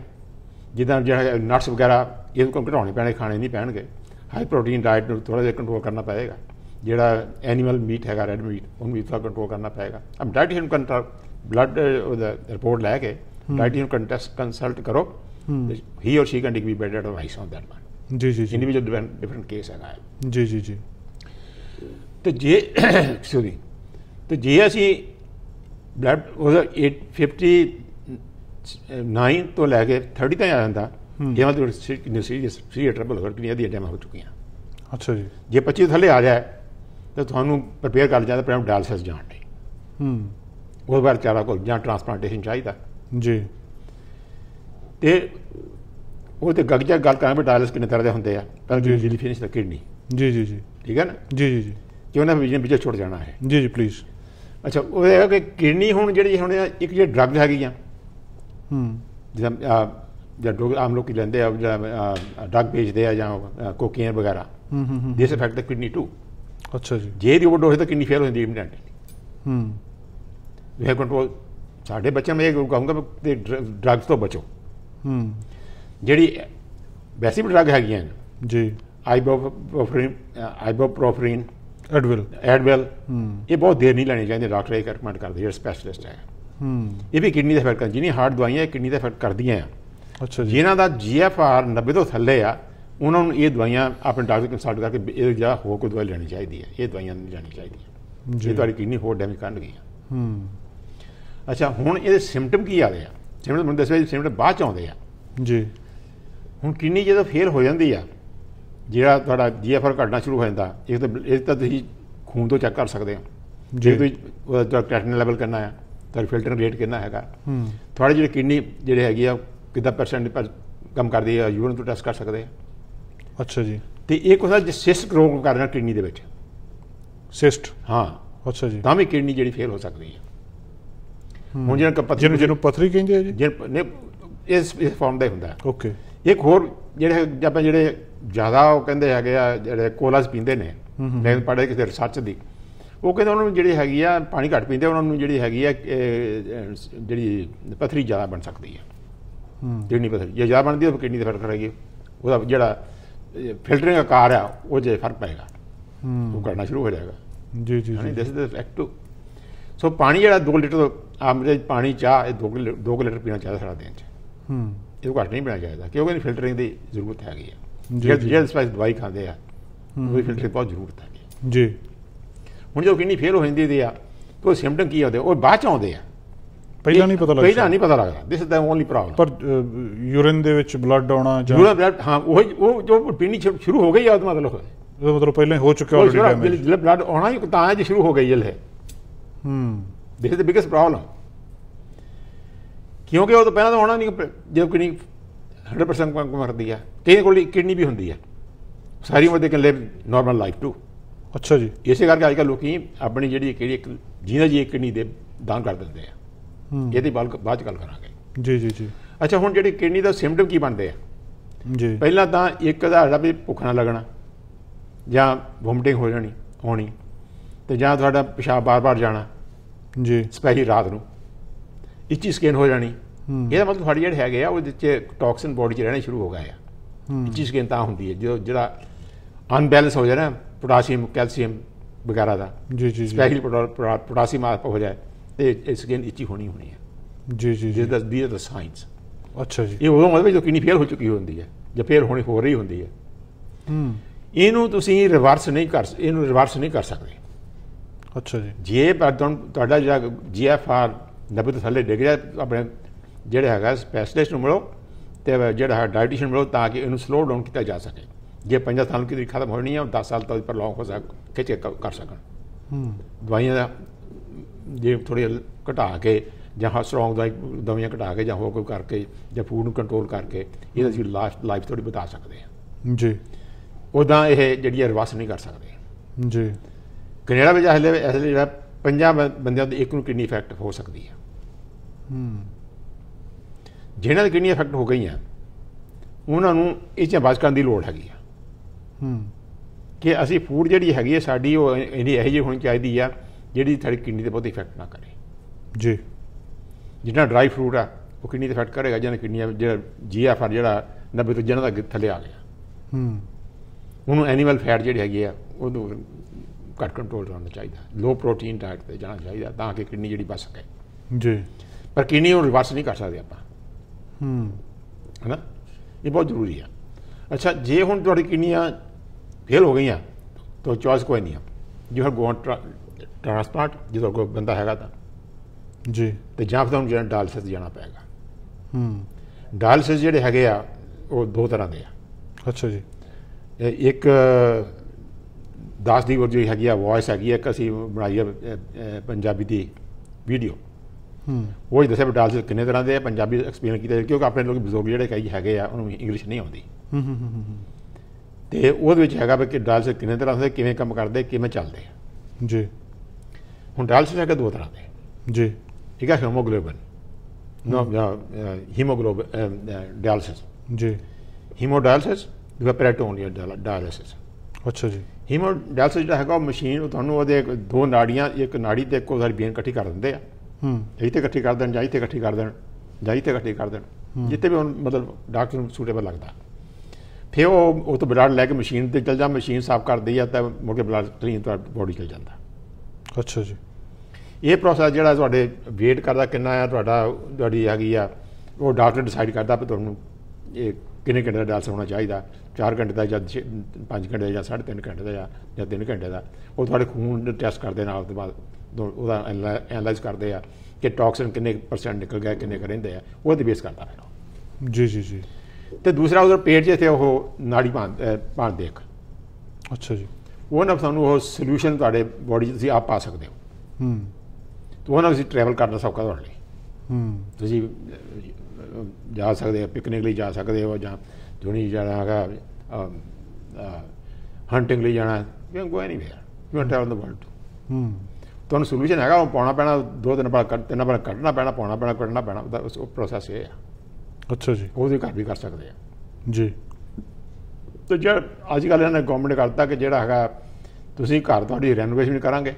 ਜਿੱਦਾਂ ਜਿਹੜਾ ਨਟਸ ਵਗੈਰਾ ਇਹ ਕੋਲ ਘਟਾਉਣੇ ਪੈਣੇ ਖਾਣੇ ਨਹੀਂ ਪੈਣਗੇ। ਹਾਈ ਪ੍ਰੋਟੀਨ ਡਾਈਟ ਨੂੰ ਥੋੜਾ ਜਿਹਾ ਕੰਟਰੋਲ ਕਰਨਾ ਪਏਗਾ ਜਿਹੜਾ ਐਨੀਮਲ ਮੀਟ ਹੈਗਾ ਰੈਡ ਮੀਟ ਉਹਨੂੰ ਵੀ ਥੋੜਾ ਕੰਟਰੋਲ ਕਰਨਾ ਪਏਗਾ ਅਬ ਡਾਈਟੀਸ਼ੀਅਨ ਕੰਟਰੋਲ ਬਲੱਡ ਉਹਦਾ ਰਿਪੋਰਟ ਲੈ ਕੇ ਡਾਈਟੀਸ਼ੀਅਨ ਕੰਟੈਸਟ ਕੰਸਲਟ ਕਰੋ who he or she can give better advice on that man ਜੀ ਜੀ ਜੀ ਇੰਡੀਵਿਜੂਅਲ ਡਿਫਰੈਂਟ ਕੇਸ ਹੈਗਾ ਹੈ। ਜੀ ਜੀ ਜੀ ਤੇ ਜੇ ਸੋਰੀ ਤੇ ਜੇ ਅਸੀਂ ਬਲੱਡ ਉਹਦਾ 859 ਤੋਂ ਲੈ ਕੇ 30 ਤੱਕ ਆ ਜਾਂਦਾ ਹੂੰ। ਇਹ ਮਤਲਬ ਸੀਰੀਅਸ ਸੀਰੀਅਸ ਟਰਬਲ ਹੋ ਕਿੰਨੀ ਅਧੀ ਡੈਮ ਹੋ ਚੁੱਕੀਆਂ। ਅੱਛਾ ਜੀ। ਜੇ 25 ਤੋਂ ਥੱਲੇ ਆ ਜਾਏ ਤਾਂ ਤੁਹਾਨੂੰ ਪ੍ਰਪੇਅਰ ਕਰ ਜਾਂਦਾ ਪ੍ਰਾਈਮ ਡਾਇਲਸਿਸ ਜਾਣ ਲਈ। ਹੂੰ। ਉਹਦੇ ਬਾਅਦ ਚਾਰਾ ਕੋਲ ਜਾਂ ਟ੍ਰਾਂਸਪਲਾਂਟੇਸ਼ਨ ਚਾਹੀਦਾ। ਜੀ। ਤੇ ਉਹ ਤੇ ਗੱਗ ਜਾ ਗੱਲ ਕਰਾਂ ਵੀ ਡਾਇਲਸਿਸ ਕਿੰਨੇ ਤਰ੍ਹਾਂ ਦੇ ਹੁੰਦੇ ਆ ਪਹਿਲਾਂ ਜੀ। ਜਿਹੜੀ ਫਿਨਿਸ਼ ਦਾ ਕਿਡਨੀ। ਜੀ ਜੀ ਜੀ। ਠੀਕ ਹੈ ਨਾ? ਜੀ ਜੀ ਜੀ। ਕਿ ਉਹਨਾਂ ਵਿਜਨ ਵਿੱਚ ਛੁੱਟ ਜਾਣਾ ਹੈ ਜੀ ਜੀ ਪਲੀਜ਼ ਅੱਛਾ ਉਹ ਇਹ ਹੈ ਕਿ ਕਿਡਨੀ ਹੁਣ ਜਿਹੜੀ ਹੁਣ ਇੱਕ ਜਿਹੜੀ ਡਰੱਗ ਹੈਗੀਆਂ ਹੂੰ। ਜਿੱਦਾਂ ਅਹ, ਜਾਂ ਡਰਗ ਆਮ ਲੋਕੀ ਲੈਂਦੇ ਆ ਜਾਂ ਡਰਗ ਵੇਚਦੇ ਆ ਜਾਂ ਕੋਕੇਨ ਵਗੈਰਾ। ਹੂੰ ਹੂੰ this effect the kidney too ਅੱਛਾ ਜੀ। ਜੇ ਦੀ ਓਵਰਡੋਜ਼ ਤਾਂ ਕਿਡਨੀ ਫੇਲ ਹੋ ਜਾਂਦੀ ਇਮੀਡੀਏਟਲੀ ਹੂੰ। ਵੀ ਹੈ ਕੰਟਰੋਲ ਸਾਡੇ ਬੱਚਿਆਂ ਨੂੰ ਇਹ ਕਹੂੰਗਾ ਤੇ ਡਰੱਗਸ ਤੋਂ ਬਚੋ। ਹੂੰ। ਜਿਹੜੀ ਵੈਸੀ ਵੀ ਡਰੱਗ ਹੈਗੀਆਂ ਜੀ। ਆਈਬੋਪ੍ਰੋਫਰੀਨ ਆਈਬੋਪ੍ਰੋਫਰੀਨ ਐਡਵਿਲ ਐਡਵੈਲ ਇਹ ਬਹੁਤ ਦੇਰ ਨਹੀਂ ਲੈਣੀ ਚਾਹੀਦੀ। ਡਾਕਟਰ ਇਹ ਰეკਮੈਂਡ ਕਰਦੇ ਜਿਹੜਾ ਸਪੈਸ਼ਲਿਸਟ ਹੈ। ਹੂੰ। ਇਹ ਵੀ ਕਿਡਨੀ ਦਾ ਇਫੈਕਟ ਕਰ ਜਿਹਨੀ ਹਾਰਟ ਦਵਾਈਆਂ ਕਿਡਨੀ ਦਾ ਇਫੈਕਟ ਕਰਦੀਆਂ ਆ। ਅੱਛਾ ਜੀ। ਜਿਨ੍ਹਾਂ ਦਾ ਜੀਐਫਆਰ 90 ਤੋਂ ਥੱਲੇ ਆ ਉਹਨਾਂ ਨੂੰ ਇਹ ਦਵਾਈਆਂ ਆਪਣੇ ਡਾਕਟਰ ਕੰਸਲਟ ਕਰਕੇ ਇਹ ਜਾਂ ਹੋਰ ਕੋਈ ਦਵਾਈ ਲੈਣੀ ਚਾਹੀਦੀ ਹੈ। ਇਹ ਦਵਾਈਆਂ ਨਹੀਂ ਲੈਣੀ ਚਾਹੀਦੀਆਂ ਜੀ। ਇਹ ਤੁਹਾਡੀ ਕਿਡਨੀ ਹੋਰ ਡੈਮੇਜ ਕਰਨਗੀਆਂ ਹੂੰ। ਅੱਛਾ ਹੁਣ ਇਹਦੇ ਸਿੰਪਟਮ ਕੀ ਆਦੇ ਆ? ਸਿੰਪਟਮ ਮੈਨੂੰ ਦੱਸਿਆ ਜੀ ਸਿੰਪਟਮ ਬਾਅਦ ਚ ਆਉਂਦੇ ਆ। ਜੀ। ਹੁਣ ਕਿਡਨੀ ਜਦੋਂ ਫੇਲ ਹੋ ਜਾਂਦੀ ਆ ਜਿਹੜਾ ਤੁਹਾਡਾ ਜੀਐਫਆਰ ਘਟਣਾ ਸ਼ੁਰੂ ਹੋ ਜਾਂਦਾ ਇਹ ਤਾਂ ਇਹ ਤਾਂ ਤੁਸੀਂ ਖੂਨ ਤੋਂ ਚੈੱਕ ਕਰ ਸਕਦੇ ਹੋ। ਜੇ। ਤੁਸੀਂ ਉਹਦਾ ਕ੍ਰੈਟਿਨ ਲੈਵਲ ਕਿੰਨਾ ਆ ਤੁਹਾਡੀ ਫਿਲਟਰ ਰੇਟ ਕਿੰਨਾ ਹੈਗਾ। ਹੂੰ। ਤੁਹਾਡੀ ਜਿਹੜੀ ਕਿਡਨੀ ਜਿਹੜੇ ਹੈਗੀ ਆ ਕਿੰਨਾ ਪਰਸੈਂਟ ਪਰ ਕੰਮ ਕਰਦੀ ਆ ਯੂਰਨ ਤੋਂ ਟੈਸਟ ਕਰ ਸਕਦੇ ਆ ਅੱਛਾ ਜੀ। ਤੇ ਇੱਕ ਹੁੰਦਾ ਜੇ ਸਿਸਟ ਗਰੋ ਕਰਨਾ ਕਿਡਨੀ ਦੇ ਵਿੱਚ। ਸਿਸਟ ਹਾਂ। ਅੱਛਾ ਜੀ। ਤਾਂ ਵੀ ਕਿਡਨੀ ਜਿਹੜੀ ਫੇਲ ਹੋ ਸਕਦੀ ਹੈ। ਹੁਣ ਜਿਹੜਾ ਕਪਤ ਜਿਹਨੂੰ ਜਿਹਨੂੰ ਪਥਰੀ ਕਹਿੰਦੇ ਆ ਜੀ? ਜਿਹਨ- ਨੇ ਇਸ ਇਸ ਫਾਰਮ ਦਾ ਹੀ ਹੁੰਦਾ ਓਕੇ। ਇੱਕ ਹੋਰ ਜਿਹੜੇ ਆਪਾਂ ਜਿਹੜੇ ਜ਼ਿਆਦਾ ਉਹ ਕਹਿੰਦੇ ਹੈਗੇ ਆ ਜਿਹੜੇ ਕੋਲਾਸ ਪੀਂਦੇ ਨੇ ਮੈਂ ਪੜ੍ਹਿਆ ਕਿਸੇ ਰਿਸਰਚ ਦੀ ਉਹ ਕਹਿੰਦੇ ਉਹਨਾਂ ਨੂੰ ਜਿਹੜੀ ਹੈਗੀ ਆ ਪਾਣੀ ਘੱਟ ਪੀਂਦੇ ਉਹਨਾਂ ਨੂੰ ਜਿਹੜੀ ਹੈਗੀ ਆ ਇਹ, ਜਿਹੜੀ ਪਥਰੀ ਜ਼ਿਆਦਾ ਬਣ ਸਕਦੀ ਹੈ ਹੂੰ। ਕਿਡਨੀ ਪਥਰੀ ਜੇ ਜ਼ਿਆਦਾ ਬਣਦੀ ਹੈ ਤਾਂ ਕਿਡਨੀ ਦੇ ਫ਼ਰਕ ਰਹੇਗੀ। ਉਹਦਾ ਜਿਹੜਾ ਫਿਲਟਰਿੰਗ ਆਕਾਰ ਆ ਉਹ ਜੇ ਫ਼ਰਕ ਪਏਗਾ। ਹੂੰ। ਉਹ ਘਟਣਾ ਸ਼ੁਰੂ ਹੋ ਜਾਏਗਾ। ਜੀ ਜੀ ਜੀ। This is the effect too so ਪਾਣੀ ਜਿਹੜਾ 2 ਲੀਟਰ ਆਮਰੇ ਪਾਣੀ ਚਾਹ ਇਹ 2 2 ਲੀਟਰ ਪੀਣਾ ਚਾਹੀਦਾ ਸਾਰਾ ਦਿਨ ਚ। ਹੂੰ। ਇਹ ਘੱਟ ਨਹੀਂ ਪੀਣਾ ਚਾਹੀਦਾ ਕਿਉਂਕਿ ਫਿਲਟਰਿੰਗ ਦੀ ਜ਼ਰੂਰਤ ਹੈਗੀ ਆ। ਜੀ, ਜੇ ਜੀ। ਸਪਾਈਸ ਦਵਾਈ ਖਾਂਦੇ ਆ ਉਹ ਫਿਲਟਰਿੰਗ ਬਹੁਤ ਜ਼ਰੂਰਤ ਹੈਗੀ। ਜੀ। ਹੁਣ ਜਦੋਂ ਕਿੰਨੀ ਫੇਲ ਹੋ ਜਾਂਦੀ ਦੀ ਆ ਤਾਂ ਉਹ ਸਿੰਪਟਮ ਕੀ ਆਉਂਦੇ ਉਹ ਬਾਅਦ ਚ ਆਉਂਦੇ ਆ। ਪਹਿਲਾਂ ਨਹੀਂ ਪਤਾ ਲੱਗਦਾ। ਪਹਿਲਾਂ ਨਹੀਂ ਪਤਾ ਲੱਗਦਾ। This is the only problem ਪਰ ਯੂਰਿਨ ਦੇ ਵਿੱਚ ਬਲੱਡ ਆਉਣਾ ਜਾਂ ਜੂਰਾ ਬਲੱਡ ਹਾਂ ਉਹ ਉਹ ਜੋ ਪੀਣੀ ਸ਼ੁਰੂ ਹੋ ਗਈ ਆ ਉਹਦਾ ਮਤਲਬ। ਉਹਦਾ ਮਤਲਬ ਪਹਿਲਾਂ ਹੀ ਹੋ ਚੁੱਕਿਆ ਆਲਰੇਡੀ ਡੈਮੇਜ ਜਿਹੜਾ ਬਲੱਡ ਆਉਣਾ ਹੀ ਤਾਂ ਹੈ ਜੇ ਸ਼ੁਰੂ ਹੋ ਗਈ ਹੈ ਹੂੰ। This is the biggest problem ਕਿਉਂਕਿ ਉਹ ਤਾਂ ਪਹਿਲਾਂ ਤਾਂ ਆਉਣਾ ਨਹੀਂ ਜਦੋਂ ਕਿਡਨੀ 100% ਕੰਮ ਕਰਦੀ ਆ ਕਈ ਕੋਲ ਕਿਡਨੀ ਵੀ ਹੁੰਦੀ ਆ। ਸਾਰੀ ਉਮਰ ਦੇ can live normal life too ਅੱਛਾ ਜੀ। ਇਸੇ ਕਰਕੇ ਅੱਜ ਕੱਲ੍ਹ ਲੋਕੀ ਆਪਣੀ ਜਿਹੜੀ ਕਿਹੜੀ ਇੱਕ ਜਿਹਦਾ ਜੀ ਇੱਕ ਕਿਡਨੀ ਦੇ ਦਾਨ ਕਰ ਦਿੰਦੇ ਆ। ਇਹਦੀ ਬਾਅਦ ਬਾਅਦ ਚ ਗੱਲ ਕਰਾਂਗੇ। ਜੀ ਜੀ ਜੀ। ਅੱਛਾ ਹੁਣ ਜਿਹੜੀ ਕਿਡਨੀ ਦਾ ਸਿੰਪਟਮ ਕੀ ਬਣਦੇ ਆ? ਜੀ। ਪਹਿਲਾਂ ਤਾਂ ਇੱਕ ਦਾ ਹੈਗਾ ਵੀ ਭੁੱਖ ਨਾ ਲੱਗਣਾ ਜਾਂ ਵੋਮਟਿੰਗ ਹੋ ਜਾਣੀ ਹੋਣੀ ਤੇ ਜਾਂ ਤੁਹਾਡਾ ਪਿਸ਼ਾਬ ਬਾਰ-ਬਾਰ ਜਾਣਾ ਜੀ। ਸਪੈਸ਼ਲੀ ਰਾਤ ਨੂੰ। ਇੱਚੀ ਸਕਿਨ ਹੋ ਜਾਣੀ। ਇਹਦਾ ਮਤਲਬ ਤੁਹਾਡੀ ਜਿਹੜੇ ਹੈਗੇ ਆ ਉਹਦੇ ਚ ਟੌਕਸਿਨ ਬੋਡੀ 'ਚ ਰਹਿਣੇ ਸ਼ੁਰੂ ਹੋ ਗਏ ਆ। ਇੱਚੀ ਸਕਿਨ ਤਾਂ ਹੁੰਦੀ ਹੈ ਜਦੋਂ ਜਿਹੜਾ ਅਨਬੈਲੈਂਸ ਹੋ ਨਾ ਪੋਟਾਸ਼ੀਅਮ ਕੈਲਸ਼ੀਅਮ ਵਗੈਰਾ ਦਾ। ਜੀ ਜੀ ਜੀ। ਸਪੈਸ਼ਲੀ ਪੋਟਾਸ਼ੀਅਮ ਆਪ ਹੋ ਜਾਏ। ਤੇ ਇਹ ਸਕਿਨ ਇੱਚੀ ਹੋਣੀ ਹੋਣੀ ਹੈ। ਜੀ ਜੀ ਜੀ। ਜਿਸ ਦਾ ਦੀ ਦਾ ਸਾਇੰਸ ਅੱਛਾ ਜੀ। ਇਹ ਉਦੋਂ ਮਤਲਬ ਜਦੋਂ ਕਿੰਨੀ ਫੇਲ ਹੋ ਚੁੱਕੀ ਹੁੰਦੀ ਹੈ ਜਾਂ ਫੇਲ ਹੋਣੀ ਹੋ ਰਹੀ ਹੁੰਦੀ ਹੈ। ਹੂੰ। ਇਹਨੂੰ ਤੁਸੀਂ ਰਿਵਰਸ ਨਹੀਂ ਕਰ ਇਹਨੂੰ ਰਿਵਰਸ ਨਹੀਂ ਕਰ ਸਕਦੇ। ਅੱਛਾ ਜੀ। ਜੇ ਪਰ ਤੁਹਾਡਾ ਜਿਹੜਾ ਜੀਐਫਆਰ 90 ਤੋਂ ਥੱਲੇ ਡਿੱਗ ਜਾਏ ਆਪਣੇ ਜਿਹੜਾ ਹੈਗਾ ਸਪੈਸ਼ਲਿਸਟ ਨੂੰ ਮਿਲੋ ਤੇ ਜਿਹੜਾ ਹੈ ਡਾਈਟੀਸ਼ੀਅਨ ਮਿਲੋ ਤਾਂ ਕਿ ਇਹਨੂੰ ਸਲੋ ਡਾਊਨ ਕੀਤਾ ਜਾ ਸਕੇ। ਜੇ 5 ਸਾਲ ਕੀ ਖਤਮ ਹੋਣੀ ਹੈ ਉਹ 10 ਸਾਲ ਤੱਕ ਪ੍ਰਲੋਂਗ ਹੋ ਸਕ ਖਿੱਚ ਕੇ ਕ- ਕਰ ਸਕਣ। ਹੂੰ। ਦਵਾਈਆਂ ਦਾ ਜੇ ਥੋੜੀ ਘਟਾ ਕੇ ਜਾਂ ਸਟਰੋਂਗ ਦਵਾਈ ਦਵਾਈਆਂ ਘਟਾ ਕੇ ਜਾਂ ਹੋਰ ਕੋਈ ਕਰਕੇ ਜਾਂ ਫੂਡ ਨੂੰ ਕੰਟਰੋਲ ਕਰਕੇ ਇਹਦਾ ਅਸੀਂ ਲਾਸਟ ਲਾਈਫ ਥੋੜੀ ਬਤਾ ਸਕਦੇ ਹਾਂ। ਜੀ। ਉਦਾਂ ਇਹ ਜਿਹੜੀ ਰਿਵਰਸ ਨਹੀਂ ਕਰ ਸਕਦੇ। ਜੀ। ਕੈਨੇਡਾ ਵਿੱਚ ਹਲੇ ਇਸ ਲਈ ਜਿਹੜਾ ਪੰਜਾਂ ਬੰ- ਬੰਦਿਆਂ ਦੇ ਇੱਕ ਨੂੰ ਕਿਡਨੀ ਇਫੈਕਟ ਹੋ ਸਕਦੀ ਹੈ। ਹੂੰ। ਜਿਹਨਾਂ ਦੀ ਕਿਡਨੀ ਇਫੈਕਟ ਹੋ ਗਈਆਂ ਉਹਨਾਂ ਨੂੰ ਇਹ ਚ ਬਚ ਕਰਨ ਦੀ ਲੋੜ ਹੈਗੀ ਆ। ਹੂੰ। ਕਿ ਅਸੀਂ ਫੂਡ ਜਿਹੜੀ ਹੈਗੀ ਹੈ ਸਾਡੀ ਉਹ ਇਹਦੀ ਇਹੋ ਜਿਹੀ ਹੋਣੀ ਚਾਹੀਦੀ ਆ ਜਿਹੜੀ ਸਾਡੀ ਕਿਡਨੀ ਤੇ ਬਹੁਤ ਇਫੈਕਟ ਨਾ ਕਰੇ। ਜੀ। ਜਿੰਨਾ ਡਰਾਈ ਫਰੂਟ ਆ ਉਹ ਕਿਡਨੀ ਤੇ ਇਫੈਕਟ ਕਰੇਗਾ ਜਿਹਨਾਂ ਕਿਡਨੀਆਂ ਜਿਹੜਾ ਜੀਐਫਆਰ ਜਿਹੜਾ 90 ਤੋਂ ਜਿਹਨਾਂ ਦਾ ਥੱਲੇ ਆ ਗਿਆ। ਹੂੰ। ਉਹਨੂੰ ਐਨੀਮਲ ਫੈਟ ਜਿਹੜੀ ਹੈਗੀ ਆ ਉਹਨੂੰ ਘੱਟ ਕੰਟਰੋਲ ਕਰਨਾ ਚਾਹੀਦਾ। ਲੋ ਪ੍ਰੋਟੀਨ ਡਾਈਟ ਤੇ ਜਾਣਾ ਚਾਹੀਦਾ ਤਾਂ ਕਿ ਕਿਡਨੀ ਜਿਹੜੀ ਬਚ ਸਕੇ। ਜੀ। ਪਰ ਕਿਡਨੀ ਨੂੰ ਰਿਵਰਸ ਨਹੀਂ ਕਰ ਸਕਦੇ ਆਪਾਂ। ਹੂੰ। ਹੈਨਾ? ਇਹ ਬਹੁਤ ਜ਼ਰੂਰੀ ਆ। ਅੱਛਾ ਜੇ ਹੁਣ ਤੁਹਾਡੀ ਕਿਡਨੀਆਂ ਫੇਲ ਹੋ ਗਈਆਂ ਤਾਂ ਚੋਇਸ ਕੋਈ ਨਹੀਂ ਆ। ਯੂ ਹੈਵ ਗੋਨ ਟ੍ਰਾਂਸਪਲਾਂਟ ਜਦੋਂ ਕੋਈ ਬੰਦਾ ਹੈਗਾ ਤਾਂ ਜੀ ਤੇ ਜਾਂ ਫਿਰ ਤੁਹਾਨੂੰ ਜਿਹੜਾ ਡਾਇਲਿਸਿਸ ਜਾਣਾ ਪਏਗਾ ਹੂੰ ਡਾਇਲਿਸਿਸ ਜਿਹੜੇ ਹੈਗੇ ਆ ਉਹ ਦੋ ਤਰ੍ਹਾਂ ਦੇ ਆ ਅੱਛਾ ਜੀ ਇੱਕ ਦਾਸ ਦੀ ਜਿਹੜੀ ਹੈਗੀ ਆ ਵੌਇਸ ਹੈਗੀ ਆ ਇੱਕ ਅਸੀਂ ਬਣਾਈ ਆ ਪੰਜਾਬੀ ਦੀ ਵੀਡੀਓ ਹੂੰ ਉਹ ਹੀ ਦੱਸਿਆ ਵੀ ਡਾਇਲਿਸਿਸ ਕਿੰਨੇ ਤਰ੍ਹਾਂ ਦੇ ਆ ਪੰਜਾਬੀ ਐਕਸਪਲੇਨ ਕੀਤਾ ਕਿਉਂਕਿ ਆਪਣੇ ਲੋਕ ਬਜ਼ੁਰਗ ਜਿਹੜੇ ਕਈ ਹੈਗੇ ਆ ਉਹਨੂੰ ਇੰਗਲਿਸ਼ ਨਹੀਂ ਆਉਂਦੀ ਹੂੰ ਹੂੰ ਹੂੰ, ਹੂੰ ਤੇ ਉਹਦੇ ਵਿੱਚ ਹੈਗਾ ਕਿ ਡਾਇਲਿਸਿਸ ਕਿੰਨੇ ਤਰ੍ਹਾਂ ਦੇ ਕਿਵੇਂ ਕੰਮ ਕਰਦੇ ਕਿਵੇਂ ਚੱਲਦੇ ਆ। ਜੀ। ਹੁਣ ਡਾਇਲਿਸਿਸ ਹੈਗਾ ਦੋ ਤਰ੍ਹਾਂ ਦੇ। ਜੀ। ਇੱਕ ਹੈ ਹੀਮੋਗਲੋਬਿਨ ਨੋ ਹੀਮੋਗਲੋਬਿਨ ਡਾਇਲਿਸਿਸ ਜੀ। ਹੀਮੋਡਾਇਲਿਸਿਸ ਦੂਜਾ ਪੈਰਾਟੋਨੀਅਲ ਡਾਇਲਿਸਿਸ ਅੱਛਾ ਜੀ। ਹੀਮੋਡਾਇਲਿਸਿਸ ਜਿਹੜਾ ਹੈਗਾ ਉਹ ਮਸ਼ੀਨ ਉਹ ਤੁਹਾਨੂੰ ਉਹਦੇ ਦੋ ਨਾੜੀਆਂ ਇੱਕ ਨਾੜੀ ਤੇ ਇੱਕੋ ਸਾਰੀ ਬੇਨ ਇਕੱਠੀ ਕਰ ਦਿੰਦੇ ਆ। ਹੂੰ। ਇੱਥੇ ਇਕੱਠੀ ਕਰ ਦੇਣ ਜਾਂ ਇੱਥੇ ਇਕੱਠੀ ਕਰ ਦੇਣ ਜਾਂ ਇੱਥੇ ਇਕੱਠੀ ਕਰ ਦੇਣ। ਜਿੱਥੇ ਵੀ ਹੁਣ ਮਤਲਬ ਡਾਕਟਰ ਨੂੰ ਸੂਟੇਬਲ ਲੱਗਦਾ। ਫਿਰ ਉਹ ਉਹ ਤੋਂ ਬਲੱਡ ਲੈ ਕੇ ਮਸ਼ੀਨ ਤੇ ਚਲ ਜਾ ਮਸ਼ੀਨ ਸਾਫ਼ ਕਰਦੀ ਆ ਤਾਂ ਮੁੜ ਕੇ ਬਲੱਡ ਕਲੀਨ ਤੁਹਾਡੀ ਬੋਡੀ ਚਲ ਜਾਂਦਾ। ਅੱਛਾ ਜੀ। ਇਹ ਪ੍ਰੋਸੈਸ ਜਿਹੜਾ ਤੁਹਾਡੇ ਵੇਟ ਕਰਦਾ ਕਿੰਨਾ ਆ ਤੁਹਾਡਾ ਤੁਹਾਡੀ ਹੈਗੀ ਆ ਉਹ ਡਾਕਟਰ ਡਿਸਾਈਡ ਕਰਦਾ ਵੀ ਤੁਹਾਨੂੰ ਇਹ ਕਿੰਨੇ ਘੰਟੇ ਦਾ ਡਾਇਲਸ ਹੋਣਾ ਚਾਹੀਦਾ 4 ਘੰਟੇ ਦਾ ਜਾਂ 5 ਘੰਟੇ ਦਾ ਜਾਂ 3.5 ਘੰਟੇ ਦਾ ਜਾਂ- ਜਾਂ 3 ਘੰਟੇ ਦਾ। ਉਹ ਤੁਹਾਡੇ ਖੂਨ ਦੇ ਟੈਸਟ ਕਰਦੇ ਨਾਲ ਤੋਂ ਬਾਅਦ ਉਹਦਾ ਐਨਾਲਾਈਜ਼ ਕਰਦੇ ਆ ਕਿ ਟੌਕਸਿਨ ਕਿੰਨੇ ਪਰਸੈਂਟ ਨਿਕਲ ਗਿਆ ਕਿੰਨੇ ਕੁ ਰਹਿੰਦੇ ਆ ਉਹ ਤੇ ਬੇਸ ਕਰਦਾ। ਹੈ ਜੀ ਜੀ ਜੀ। ਤੇ ਦੂਸਰਾ ਉਧਰ ਪੇਟ 'ਚ ਇੱਥੇ ਉਹ ਨਾੜੀ ਭਾਂ ਦੇਖ ਅੱਛਾ ਜੀ। ਉਹ ਨਾਲ ਤੁਹਾਨੂੰ ਉਹ ਸੋਲੂਸ਼ਨ ਤੁਹਾਡੇ ਬੋਡੀ 'ਚ ਤੁਸੀਂ ਆਪ ਪਾ ਸਕਦੇ ਹੋ। ਹੂੰ। ਤੇ ਉਹਨਾਂ ਤੁਸੀਂ ਟਰੈਵਲ ਕਰਨਾ ਸੌਖਾ ਤੁਹਾਡੇ ਲਈ। ਹੂੰ। ਤੁਸੀਂ ਜਾ ਸਕਦੇ ਹੋ ਪਿਕਨਿਕ ਲਈ ਜਾ ਸਕਦੇ ਹੋ ਜਾਂ ਜੁਣੀ ਜਾਣਾ ਹੈਗਾ ਹੰਟਿੰਗ ਲਈ ਜਾਣਾ you go anywhere you travel the world hmm. ਤੁਹਾਨੂੰ ਸੋਲੂਸ਼ਨ ਹੈਗਾ ਉਹ ਪਾਉਣਾ ਪੈਣਾ ਦੋ ਦਿਨ ਬਾਅਦ ਤਿੰਨ ਬਾਅਦ ਕੱਢਣਾ ਪੈਣਾ ਪਾਉਣਾ ਪੈਣਾ ਕੱਢਣਾ ਪੈਣਾ ਉਹਦਾ ਉਹ ਪ੍ਰੋਸੈਸ ਇਹ ਆ। ਅੱਛਾ ਜੀ। ਉਹਦੇ ਘਰ ਵੀ ਕਰ ਸਕਦੇ ਆ। ਜੀ। ਤੇ ਜਿਹੜਾ ਅੱਜ ਕੱਲ੍ਹ ਇਹਨਾਂ ਨੇ ਗਵਰਨਮੈਂਟ ਕਰਤਾ ਕਿ ਜਿਹੜਾ ਹੈਗਾ ਤੁਸੀਂ ਘਰ ਤੁਹਾਡੀ ਰੈਨੋਵੇਸ਼ਨ ਕਰਾਂਗੇ।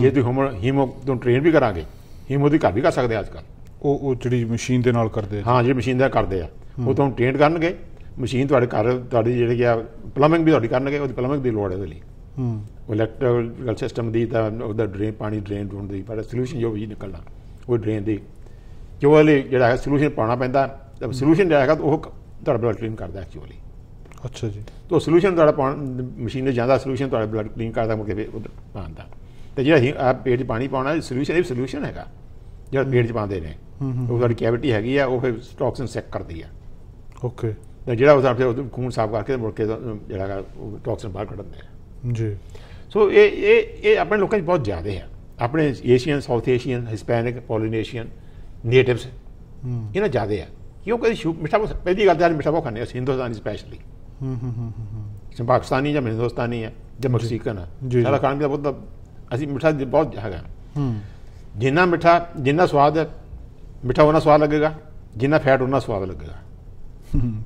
ਜੇ ਤੁਸੀਂ ਹੋਮੋ ਹੀਮੋ ਤੋਂ ਟ੍ਰੇਨ ਵੀ ਕਰਾਂਗੇ ਹੀਮੋ ਦੀ ਘਰ ਵੀ ਕਰ ਸਕਦੇ ਆ ਅੱਜ ਕੱਲ੍ਹ। ਉਹ ਉਹ ਜਿਹੜੀ ਮਸ਼ੀਨ ਦੇ ਨਾਲ ਕਰਦੇ ਆ। ਹਾਂ ਜਿਹੜੀ ਮਸ਼ੀਨ ਦਾ ਕਰਦੇ ਆ। ਉਹ ਤੁਹਾਨੂੰ ਟ੍ਰੇਨ ਕਰਨਗੇ ਮਸ਼ੀਨ ਤੁਹਾਡੇ ਘਰ ਤੁਹਾਡੀ ਜਿਹੜੀ ਆ ਪਲੰਬਿੰਗ ਵੀ ਤੁਹਾਡੀ ਕਰਨਗੇ ਉਹਦੀ ਪਲੰਬਿੰਗ ਦੀ ਲੋੜ ਹੈ ਉਹਦੇ ਲਈ। ਹੂੰ। ਇਲੈਕਟ੍ਰੀਕਲ ਸਿਸਟਮ ਦੀ ਤਾਂ ਉਹਦਾ ਡਰੇਨ ਪਾਣੀ ਡਰੇਨ ਹੋਣ ਦੀ ਪਰ ਸੋਲੂਸ਼ਨ ਜੋ ਵੀ ਨਿਕਲਣਾ ਉਹ ਡਰੇਨ ਦੀ ਜੋ ਵਾਲੇ ਜਿਹੜਾ ਹੈ ਸੋਲੂਸ਼ਨ ਪਾਉਣਾ ਪੈਂਦਾ। ਤਾਂ ਸੋਲੂਸ਼ਨ ਜਿਹੜਾ ਹੈਗਾ ਉਹ ਕ- ਤੁਹਾਡਾ ਬਲੱਡ ਕਲੀਨ ਕਰਦਾ ਐਕਚੁਅਲੀ ਅੱਛਾ ਜੀ। ਤੋ ਸੋਲੂਸ਼ਨ ਤੁਹਾਡਾ ਪਾਉਣ ਮਸ਼ੀਨ ਦੇ ਜਾਂਦਾ ਸੋਲੂਸ਼ਨ ਤੁਹਾਡਾ ਬਲੱਡ ਕਲੀਨ ਕਰਦਾ ਕੇ ਉਧਰ ਪਾਉਂਦਾ ਤੇ ਜਿਹੜਾ ਹੀ ਆ ਪੇਟ 'ਚ ਪਾਣੀ ਪਾਉਣਾ ਸੋਲੂਸ਼ਨ ਇਹ ਸੋਲੂਸ਼ਨ ਹੈਗਾ। ਜਿਹੜਾ ਪੇਟ 'ਚ ਪਾਉਂਦੇ ਨੇ ਉਹ ਤੁਹਾਡੀ ਕੈਵਿਟੀ ਹੈਗੀ ਆ ਉਹ ਫਿਰ ਟੌਕਸਿਨ ਸੈਕ ਕਰਦੀ ਆ। ਓਕੇ। ਤੇ ਜਿਹੜਾ ਉਹ ਉਹਨੂੰ ਖੂਨ ਸਾਫ਼ ਕਰਕੇ ਮੁੜ ਕੇ ਜਿਹੜਾ ਟੌਕਸਿਨ ਬਾਹਰ ਕੱਢਦੇ ਆ। ਜੀ। ਸੋ ਇਹ ਇਹ ਇਹ ਆਪਣੇ ਲੋਕਾਂ 'ਚ ਬਹੁਤ ਜ਼ਿਆਦਾ ਹੈ ਆਪਣੇ Asian South Asian Hispanic Polynesian natives ਹੂੰ। ਇਹਨਾਂ ਜ਼ਿਆਦਾ ਹੈ ਕਿਉਂਕਿ ਮਿੱਠਾ ਪਹਿਲੀ ਗੱਲ ਤਾਂ ਮਿੱਠਾ ਬਹੁਤ ਖਾਂਦੇ ਅਸੀਂ ਹਿੰਦੁਸਤਾਨੀ ਸਪੈਸ਼ਲੀ ਹੂੰ ਹੂੰ ਹੂੰ ਹੂੰ ਪਾਕਿਸਤਾਨੀ ਜਾਂ ਹਿੰਦੁਸਤਾਨੀ ਹੈ ਜਾਂ ਮੈਕਸੀਕਨ ਜੀ, ਸਾਡਾ। ਖਾਣ ਪੀਣ ਬਹੁਤ ਅਸੀਂ ਮਿੱਠਾ ਦੀ ਬਹੁਤ ਹੈਗਾ। ਹੂੰ। ਜਿੰਨਾ ਮਿੱਠਾ ਜਿੰਨਾ ਸਵਾਦ ਹੈ ਮਿੱਠਾ ਉਹਨਾਂ ਸਵਾਦ ਲੱਗੇਗਾ ਜਿੰਨਾ ਫੈਟ ਉਹਨਾਂ ਸਵਾਦ ਲੱਗੇਗਾ।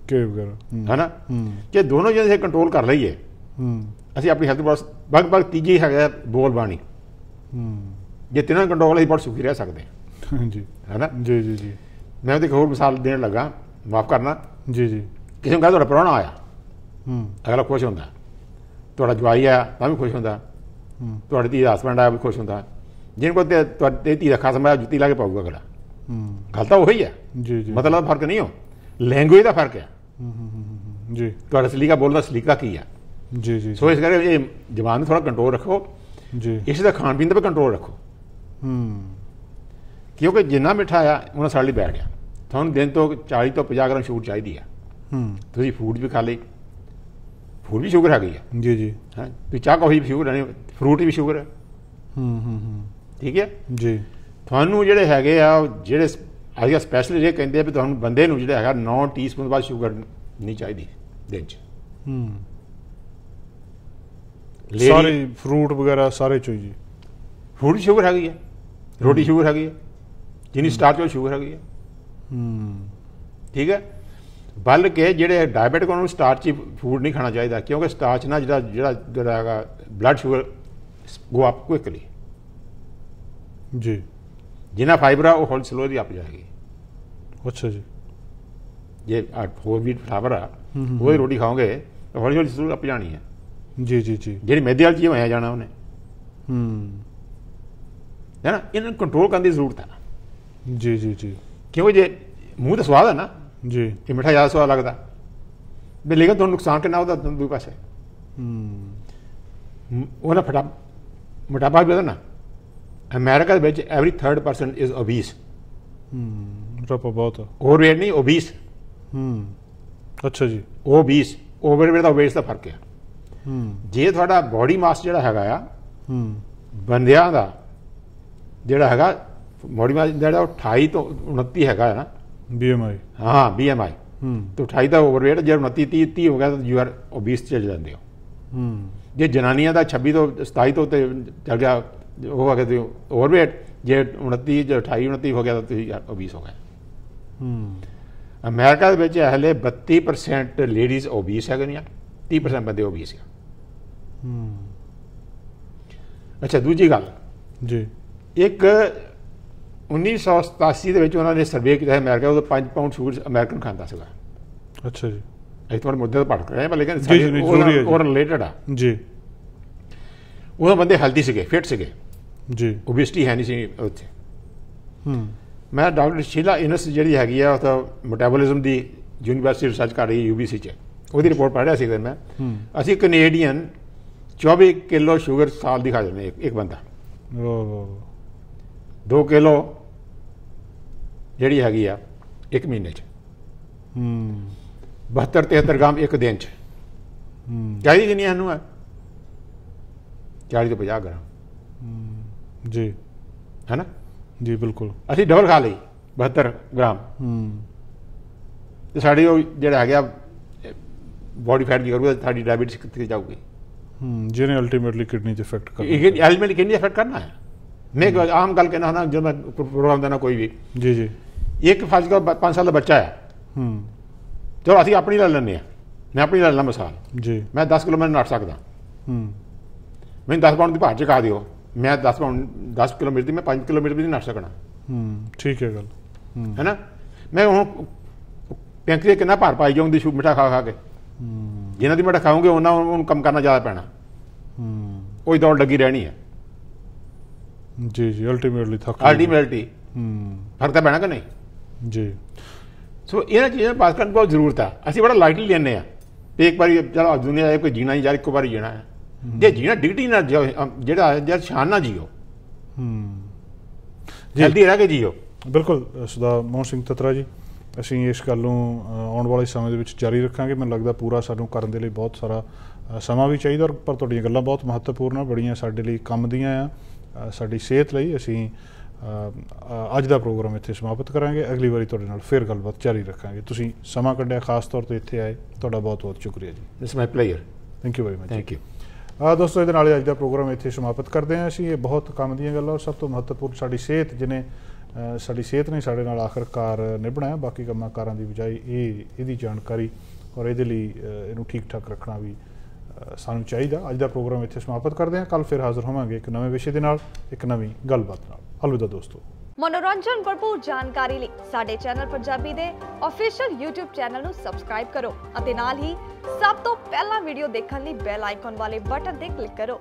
ਕੇ ਵਗੈਰਾ ਹੈਨਾ? ਹੂੰ। ਜੇ ਦੋਨੋਂ ਜਿਹੇ ਕੰਟਰੋਲ ਕਰ ਲਈਏ ਹੂੰ। ਅਸੀਂ ਆਪਣੀ ਹੈਲਥ ਬਸ ਬਗ ਤੀਜੀ ਹੈਗਾ ਬੋਲ ਬਾਣੀ ਹੂੰ। ਜੇ ਤਿੰਨਾਂ ਕੰਟਰੋਲ ਅਸੀਂ ਬਹੁਤ ਸੁਖੀ ਰਹਿ ਸਕਦੇ। ਹਾਂ ਜੀ ਹੈਨਾ ਜੀ ਜੀ ਜੀ। ਮੈਂ ਉਹਦੀ ਇੱਕ ਹੋਰ ਮਿਸਾਲ ਦੇਣ ਲੱਗਾ। ਮਾਫ ਕਰਨਾ। ਜੀ ਜੀ। ਕਿਸੇ ਨੂੰ ਕਹਿੰਦਾ ਤੁਹਾਡਾ ਪ੍ਰਾਹੁਣਾ ਆਇਆ। ਹੂੰ। ਅਗਲਾ ਖੁਸ਼ ਹੁੰਦਾ। ਤੁਹਾਡਾ ਜਵਾਈ ਆਇਆ ਤਾਂ ਵੀ ਖੁਸ਼ ਹੁੰਦਾ। ਹੂੰ। ਤੁਹਾਡੀ ਧੀ ਦਾ ਹਸਬੈਂਡ ਆਇਆ ਵੀ ਖੁਸ਼ ਹੁੰਦਾ। ਜਿਹਨ ਕੋ ਤੇ ਤੁਹਾਡੀ ਧੀ ਦਾ ਖਸਮ ਆਇਆ ਜੁੱਤੀ ਲਾ ਕੇ ਪਾਊਗਾ ਅਗਲਾ। ਹੂੰ। ਗੱਲ ਤਾਂ ਉਹੀ ਹੈ। ਜੀ ਜੀ। ਮਤਲਬ ਫ਼ਰਕ ਨਹੀਂ ਹੋ ਲੈਂਗੁਏਜ ਦਾ ਫ਼ਰਕ ਹੈ। ਹੂੰ ਹੂੰ ਹੂੰ, ਹੂੰ, ਜੀ। ਤੁਹਾਡਾ ਸਲੀਕਾ ਬੋਲਦਾ ਸਲੀਕਾ ਕੀ ਹੈ? ਜੀ ਜੀ। ਸੋ ਇਸ ਕਰਕੇ ਇਹ ਜ਼ਬਾਨ ਨੂੰ ਥੋੜਾ ਕੰਟਰੋਲ ਰੱਖੋ। ਜੀ। ਇਸ ਦਾ ਖਾਣ ਪੀਣ ਦਾ ਵੀ ਕੰਟਰੋਲ ਰੱਖੋ। ਹੂੰ। ਕਿਉਂਕਿ ਜਿੰਨਾ ਮਿੱਠਾ ਆ ਉਹਨਾਂ ਸਾਡੇ ਲਈ ਬੈਠ ਗਿਆ। ਤੁਹਾਨੂੰ ਦਿਨ ਤੋਂ 40 ਤੋਂ 50 ਗ੍ਰਾਮ ਸ਼ੂਗਰ ਚਾਹੀਦੀ ਆ। ਹੂੰ। ਤੁਸੀਂ ਫੂਡ ਵੀ ਖਾ ਲਈ। ਫੂਡ ਵੀ ਸ਼ੂਗਰ ਹੈਗੀ ਆ। ਜੀ ਜੀ। ਹਾਂ? ਤੁਸੀਂ ਚਾਹ ਕੌਫੀ ਵੀ ਸ਼ੂਗਰ ਹੈ ਫਰੂਟ ਵੀ ਸ਼ੂਗਰ। ਹੈ ਹੂੰ ਹੂੰ। ਹੂੰ ਠੀਕ ਹੈ ਜੀ। ਤੁਹਾਨੂੰ ਜਿਹੜੇ ਹੈਗੇ ਆ ਜਿਹੜੇ ਅੱਜ ਸਪੈਸ਼ਲੀ ਇਹ ਕਹਿੰਦੇ ਆ ਵੀ ਤੁਹਾਨੂੰ ਬੰਦੇ ਨੂੰ ਜਿਹੜਾ ਹੈਗਾ 9 ਟੀਸਪੂਨ ਬਾਅਦ ਸ਼ੂਗਰ ਨਹੀਂ ਚਾਹੀਦੀ ਦਿਨ ਚ। ਹੂੰ। ਸਾਰੇ ਫਰੂਟ ਵਗੈਰਾ ਸਾਰੇ ਚੋਂ ਜੀ। ਵੀ ਸ਼ੂਗਰ ਹੈਗੀ ਹੈ ਰੋਟੀ ਸ਼ੂਗਰ ਹੈਗੀ ਹੈ ਜਿੰਨੀ ਸਟਾਰਚ ਉਹ ਸ਼ੂਗਰ ਹੈਗੀ ਹੈ ਹੂੰ। ਠੀਕ ਹੈ? ਬਲਕਿ ਜਿਹੜੇ ਡਾਇਬੀਟਿਕ ਉਹਨਾਂ ਨੂੰ ਸਟਾਰਚੀ ਫੂਡ ਨਹੀਂ ਖਾਣਾ ਚਾਹੀਦਾ ਕਿਉਂਕਿ ਸਟਾਰਚ ਨਾਲ ਜਿਹੜਾ ਜਿਹੜਾ ਜਿਹੜਾ ਹੈਗਾ blood sugar go up quickly ਜੀ। ਜਿੰਨਾ ਫਾਈਬਰ ਆ ਉਹ ਹੌਲੀ ਸਲੋਲੀ ਅਪ ਜਾਏਗੀ। ਅੱਛਾ ਜੀ। ਜੇ ਹੋਰ ਵੀ ਫਾਈਬਰ ਆ ਹੂੰ, ਹੂੰ, ਉਹਦੀ ਰੋਟੀ ਖਾਓਗੇ ਤਾਂ ਹੌਲੀ ਹੌਲੀ ਸਲੋਲੀ ਅਪ ਜਾਣੀ ਹੈ ਜੀ ਜੀ ਜੀ। ਜਿਹੜੀ ਮੈਦੇ ਵਾਲੀ ਚੀਜ਼ ਹੋਇਆ ਜਾਣਾ ਉਹਨੇ। ਹੂੰ। ਹੈ ਨਾ? ਇਹਨਾਂ ਨੂੰ ਕੰਟਰੋਲ ਕਰਨ ਦੀ ਜ਼ਰੂਰਤ ਹੈ ਜੀ ਜੀ ਜੀ। ਕਿਉਂਕਿ ਜੇ ਮੂੰਹ ਤਾਂ ਸਵਾਦ ਹੈ ਨਾ ਜੀ। ਕਿ ਮਿੱਠਾ ਜ਼ਿਆਦਾ ਸਵਾਦ ਲੱਗਦਾ। ਵੀ ਲੇਕਿਨ ਤੁਹਾਨੂੰ ਨੁਕਸਾਨ ਕਿੰਨਾ ਉਹਦਾ ਦੂਜੇ ਪਾਸੇ। ਹੂੰ। ਉਹਦਾ ਫਟਾ ਮੋਟਾਪਾ ਵੀ ਵਧਣਾ। ਅਮਰੀਕਾ ਦੇ ਵਿੱਚ every third person is obese hmm ਰੱਪਾ ਬਹੁਤ ਆ। ਓਵਰਵੇਟ ਨਹੀਂ ਓਬੀਸ ਹੂੰ ਅੱਛਾ ਜੀ। ਓਬੀਸ ਓਵਰਵੇਟ ਦਾ ਵੇਟ ਦਾ ਫ਼ਰਕ ਹੈ ਹੂੰ। ਜੇ ਤੁਹਾਡਾ ਬਾਡੀ ਮਾਸ ਜਿਹੜਾ ਹੈਗਾ ਆ ਹੂੰ। ਬੰਦਿਆਂ ਦਾ ਜਿਹੜਾ ਹੈਗਾ ਬਾਡੀ ਮਾਸ ਜਿਹੜਾ ਉਹ 28 ਤੋਂ 29 ਹੈਗਾ ਹੈ ਨਾ। ਬੀਐਮਆਈ ਹਾਂ ਬੀਐਮਆਈ ਹੂੰ। ਤੋਂ 28 ਦਾ ਓਵਰਵੇਟ ਜੇ 29 30 30 ਹੋ ਗਿਆ ਤਾਂ ਯੂ ਆਰ ਓਬੀਸ ਚਲੇ ਜਾਂਦੇ ਹੋ। ਹੂੰ। ਜੇ ਜਨਾਨੀਆਂ ਦਾ 26 ਤੋਂ 27 ਤੋਂ ਤੇ ਚੱਲ ਗਿਆ ਉਹ ਆ ਕੇ ਓਵਰਵੇਟ ਜੇ 29 ਜੇ 28 29 ਹੋ ਗਿਆ ਤਾਂ ਤੁਸੀਂ ਓਬੀਸ ਹੋ ਗਏ। ਹੂੰ। ਅਮਰੀਕਾ ਦੇ ਵਿੱਚ ਹਲੇ 32% ਲੇਡੀਜ਼ ਓਬੀਸ ਹੈਗੇ ਨੇ 30% ਬੰਦੇ ਓਬੀਸ ਹੈ ਹੂੰ। ਅੱਛਾ ਦੂਜੀ ਗੱਲ। ਜੀ। ਇੱਕ 1987 ਦੇ ਵਿੱਚ ਉਹਨਾਂ ਨੇ ਸਰਵੇ ਕੀਤਾ ਹੈ ਅਮਰੀਕਾ ਉਹ 5 ਪਾਉਂਡ ਸ਼ੂਗਰ ਅਮਰੀਕਨ ਖਾਂਦਾ ਸੀਗਾ। ਅੱਛਾ ਜੀ। ਇਹ ਤੁਹਾਡੇ ਮੁੱਦੇ ਤੋਂ ਭਟਕ ਰਹੇ ਹਾਂ ਪਰ ਲੇਕਿਨ। ਉਹ ਰਿਲੇਟਡ ਆ। ਜੀ। ਉਹ ਬੰਦੇ ਹੈਲਦੀ ਸੀਗੇ ਫਿਟ ਸੀਗੇ। ਜੀ। ਓਬਿਸਟੀ ਹੈ ਨਹੀਂ ਸੀ ਉੱਥੇ। ਹੂੰ। ਮੈਂ ਡਾਕਟਰ ਸ਼ੀਲਾ ਇਨਸ ਜਿਹੜੀ ਹੈਗੀ ਆ ਉਹ ਤਾਂ ਮੈਟਾਬੋਲਿਜ਼ਮ ਦੀ ਯੂਨੀਵਰਸਿਟੀ ਰਿਸਰਚ ਕਰ ਰਹੀ ਯੂਬੀਸੀ ਚ। ਉਹਦੀ ਰਿਪੋਰਟ ਪੜ੍ਹ ਰਿਹਾ ਸੀ ਮੈਂ। ਅਸੀਂ ਕੈਨੇਡੀਅਨ 24 ਕਿਲੋ ਸ਼ੂਗਰ ਸਾਲ ਦੀ ਖਾ ਜਾਂਦੇ ਇੱਕ ਬੰਦਾ। ਉਹ 2 ਕਿਲੋ ਜਿਹੜੀ ਹੈਗੀ ਆ ਇੱਕ ਮਹੀਨੇ ਚ। ਹੂੰ 72 73 ਗ੍ਰਾਮ ਇੱਕ ਦਿਨ ਚ। ਹੂੰ ਚਾਹੀਦੀ ਕਿੰਨੀ ਸਾਨੂੰ ਹੈ 40 ਤੋਂ 50 ਗ੍ਰਾਮ। ਜੀ। ਹੈ ਨਾ ਜੀ ਬਿਲਕੁਲ। ਅਸੀਂ ਡਬਲ ਖਾ ਲਈ 72 ਗ੍ਰਾਮ। ਹੂੰ ਤੇ ਸਾਡੀ ਉਹ ਜਿਹੜਾ ਹੈਗਾ ਬੋਡੀ ਫੈਟ ਕੀ ਕਰੂਗਾ ਸਾਡੀ ਡਾਇਬੀਟਿਸ ਕਿੱਥੇ ਜਾਊਗੀ? ਹੂੰ ਜਿਹਨੇ ਅਲਟੀਮੇਟਲੀ ਕਿਡਨੀ ਤੇ ਇਫੈਕਟ ਕਰਨਾ। ਇਹ ਐਲੀਮੈਂਟ ਕਿੰਨੀ ਇਫੈਕਟ ਕਰਨਾ ਹੈ? ਮੈਂ ਇੱਕ ਆਮ ਗੱਲ ਕਹਿਣਾ ਹੁੰਦਾ ਜਦੋਂ ਮੈਂ ਪ੍ਰੋਗਰਾਮ ਦੇਣਾ ਕੋਈ ਵੀ। ਜੀ ਜੀ। ਇੱਕ ਫਸ ਗਿਆ 5 ਸਾਲ ਦਾ ਬੱਚਾ ਹੈ। ਹੂੰ। ਚਲੋ ਅਸੀਂ ਆਪਣੀ ਲੈ ਲੈਂਦੇ ਆ ਮੈਂ ਆਪਣੀ ਲੈ ਲੈਣਾ ਮਿਸਾਲ। ਜੀ। ਮੈਂ 10 ਕਿਲੋ ਮੈਂ ਨੱਠ ਸਕਦਾ। ਹੂੰ। ਮੈਨੂੰ 10 ਪਾਉਂਡ ਦੀ ਭਾਰ ਚਕਾ ਦਿਓ। ਮੈਂ 10 ਪਾਉਂਡ 10 ਕਿਲੋਮੀਟਰ ਦੀ ਮੈਂ 5 ਕਿਲੋਮੀਟਰ ਵੀ ਨਹੀਂ ਨੱਠ ਸਕਣਾ। ਹੂੰ ਠੀਕ ਹੈ ਗੱਲ। ਹੂੰ। ਹੈ ਨਾ? ਮੈਂ ਹੁਣ ਪੈਂਕਰੀ ਕਿੰਨਾ ਭਾਰ ਪਾਈ ਜਾਉਂਦੀ ਸ਼ੂ ਮਿੱਠਾ ਖਾ ਖਾ ਕੇ। ਹੂੰ। ਜਿਨ੍ਹਾਂ ਦੀ ਮਿੱਠਾ ਖਾਓਗੇ ਉਹਨਾਂ ਨੂੰ ਕੰਮ ਕਰਨਾ ਜ਼ਿਆਦਾ ਪੈਣਾ। ਹੂੰ। ਉਹ ਦੌੜ ਲੱਗੀ ਰਹਿਣੀ ਹੈ। ਜੀ ਜੀ ਅਲਟੀਮੇਟਲੀ ਥੱਕ ਅਲਟੀਮੇਟਲੀ ਹੂੰ। ਫ਼ਰਕ ਤਾਂ ਪੈਣਾ ਕਿ ਨਹੀਂ? ਜੀ। ਸੋ ਇਹਨਾਂ ਚੀਜ਼ਾਂ ਪਾਸ ਕਰਨ ਦੀ ਬਹੁਤ ਜ਼ਰੂਰਤ ਹੈ ਅਸੀਂ ਬੜਾ ਲਾਈਟਲੀ ਲੈਂਦੇ ਆ। ਤੇ ਇੱਕ ਵਾਰੀ ਚਲੋ ਦੁਨੀਆ ਇਹ ਕੋਈ ਜੀਣਾ ਯਾਰ ਇੱਕੋ ਵਾਰੀ ਜੀਣਾ ਹੈ। ਜੇ ਜੀਣਾ ਡਿਗਟੀ ਨਾਲ ਜਿਹੜਾ ਜਦ ਸ਼ਾਨ ਨਾਲ ਜੀਓ। ਹੂੰ। ਜਲਦੀ ਰਹਿ ਕੇ ਜੀਓ। ਬਿਲਕੁਲ ਸਰਦਾਰ ਮੋਹਨ ਸਿੰਘ ਤਤਰਾ ਜੀ ਅਸੀਂ ਇਸ ਗੱਲ ਨੂੰ ਆਉਣ ਵਾਲੇ ਸਮੇਂ ਦੇ ਵਿੱਚ ਜਾਰੀ ਰੱਖਾਂਗੇ। ਮੈਨੂੰ ਲੱਗਦਾ ਪੂਰਾ ਸਾਨੂੰ ਕਰਨ ਦੇ ਲਈ ਬਹੁਤ ਸਾਰਾ ਸਮਾਂ ਵੀ ਚਾਹੀਦਾ ਔਰ ਪਰ ਤੁਹਾਡੀਆਂ ਗੱਲਾਂ ਬਹੁਤ ਮਹੱਤਵਪੂਰਨ ਆ। ਬੜੀਆਂ ਸਾਡੇ ਲਈ ਕੰਮ ਦੀਆਂ ਆ। ਸਾਡੀ ਸਿਹਤ ਲਈ ਅਸੀਂ ਅੱਜ ਦਾ ਪ੍ਰੋਗਰਾਮ ਇੱਥੇ ਸਮਾਪਤ ਕਰਾਂਗੇ। ਅਗਲੀ ਵਾਰੀ ਤੁਹਾਡੇ ਨਾਲ ਫਿਰ ਗੱਲਬਾਤ ਜਾਰੀ ਰੱਖਾਂਗੇ। ਤੁਸੀਂ ਸਮਾਂ ਕੱਢਿਆ ਖਾਸ ਤੌਰ ਤੇ ਇੱਥੇ ਆਏ। ਤੁਹਾਡਾ ਬਹੁਤ ਬਹੁਤ ਸ਼ੁਕਰੀਆ ਜੀ। This my player thank you very much thank you ਆ ਦੋਸਤੋ ਇਹਦੇ ਨਾਲ ਅੱਜ ਦਾ ਪ੍ਰੋਗਰਾਮ ਇੱਥੇ ਸਮਾਪਤ ਕਰਦੇ ਹਾਂ ਅਸੀਂ। ਇਹ ਬਹੁਤ ਕੰਮ ਦੀਆਂ ਗੱਲਾਂ ਔਰ ਸਭ ਤੋਂ ਮਹੱਤਵਪੂਰਨ ਸਾਡੀ ਸਿਹਤ ਜਿਹਨੇ ਸਾਡੀ ਸਿਹਤ ਨੇ ਸਾਡੇ ਨਾਲ ਆਖਰਕਾਰ ਨਿਭਣਾ ਹੈ। ਬਾਕੀ ਕੰਮਾਂ ਕਾਰਾਂ ਦੀ ਬਜਾਏ ਇਹ ਇਹਦੀ ਜਾਣਕਾਰੀ ਔਰ ਇਹਦੇ ਲਈ ਇਹਨੂੰ ਠੀਕ ਠਾਕ ਰੱਖਣਾ ਵੀ ਸਾਨੂੰ ਚਾਹੀਦਾ। ਅੱਜ ਦਾ ਪ੍ਰੋਗਰਾਮ ਇੱਥੇ ਸਮਾਪਤ ਕਰਦੇ ਹਾਂ। ਕੱਲ ਫਿਰ ਹਾਜ਼ਰ ਹੋਵਾਂਗੇ ਇੱਕ ਨਵੇਂ ਵਿਸ਼ੇ ਦੇ ਨਾਲ, ਇੱਕ ਨਵੀਂ ਗੱਲਬਾਤ ਨਾਲ। ਅਲਵਿਦਾ ਦੋਸਤੋ। ਮਨੋਰੰਜਨ ਭਰਪੂਰ ਜਾਣਕਾਰੀ ਲਈ ਸਾਡੇ ਚੈਨਲ ਪੰਜਾਬੀ ਦੇ ਅਫੀਸ਼ੀਅਲ YouTube ਚੈਨਲ ਨੂੰ ਸਬਸਕ੍ਰਾਈਬ ਕਰੋ ਅਤੇ ਨਾਲ ਹੀ ਸਭ ਤੋਂ ਪਹਿਲਾਂ ਵੀਡੀਓ ਦੇਖਣ ਲਈ ਬੈਲ ਆਈਕਨ ਵਾਲੇ ਬਟਨ ਤੇ ਕਲਿੱਕ ਕਰੋ।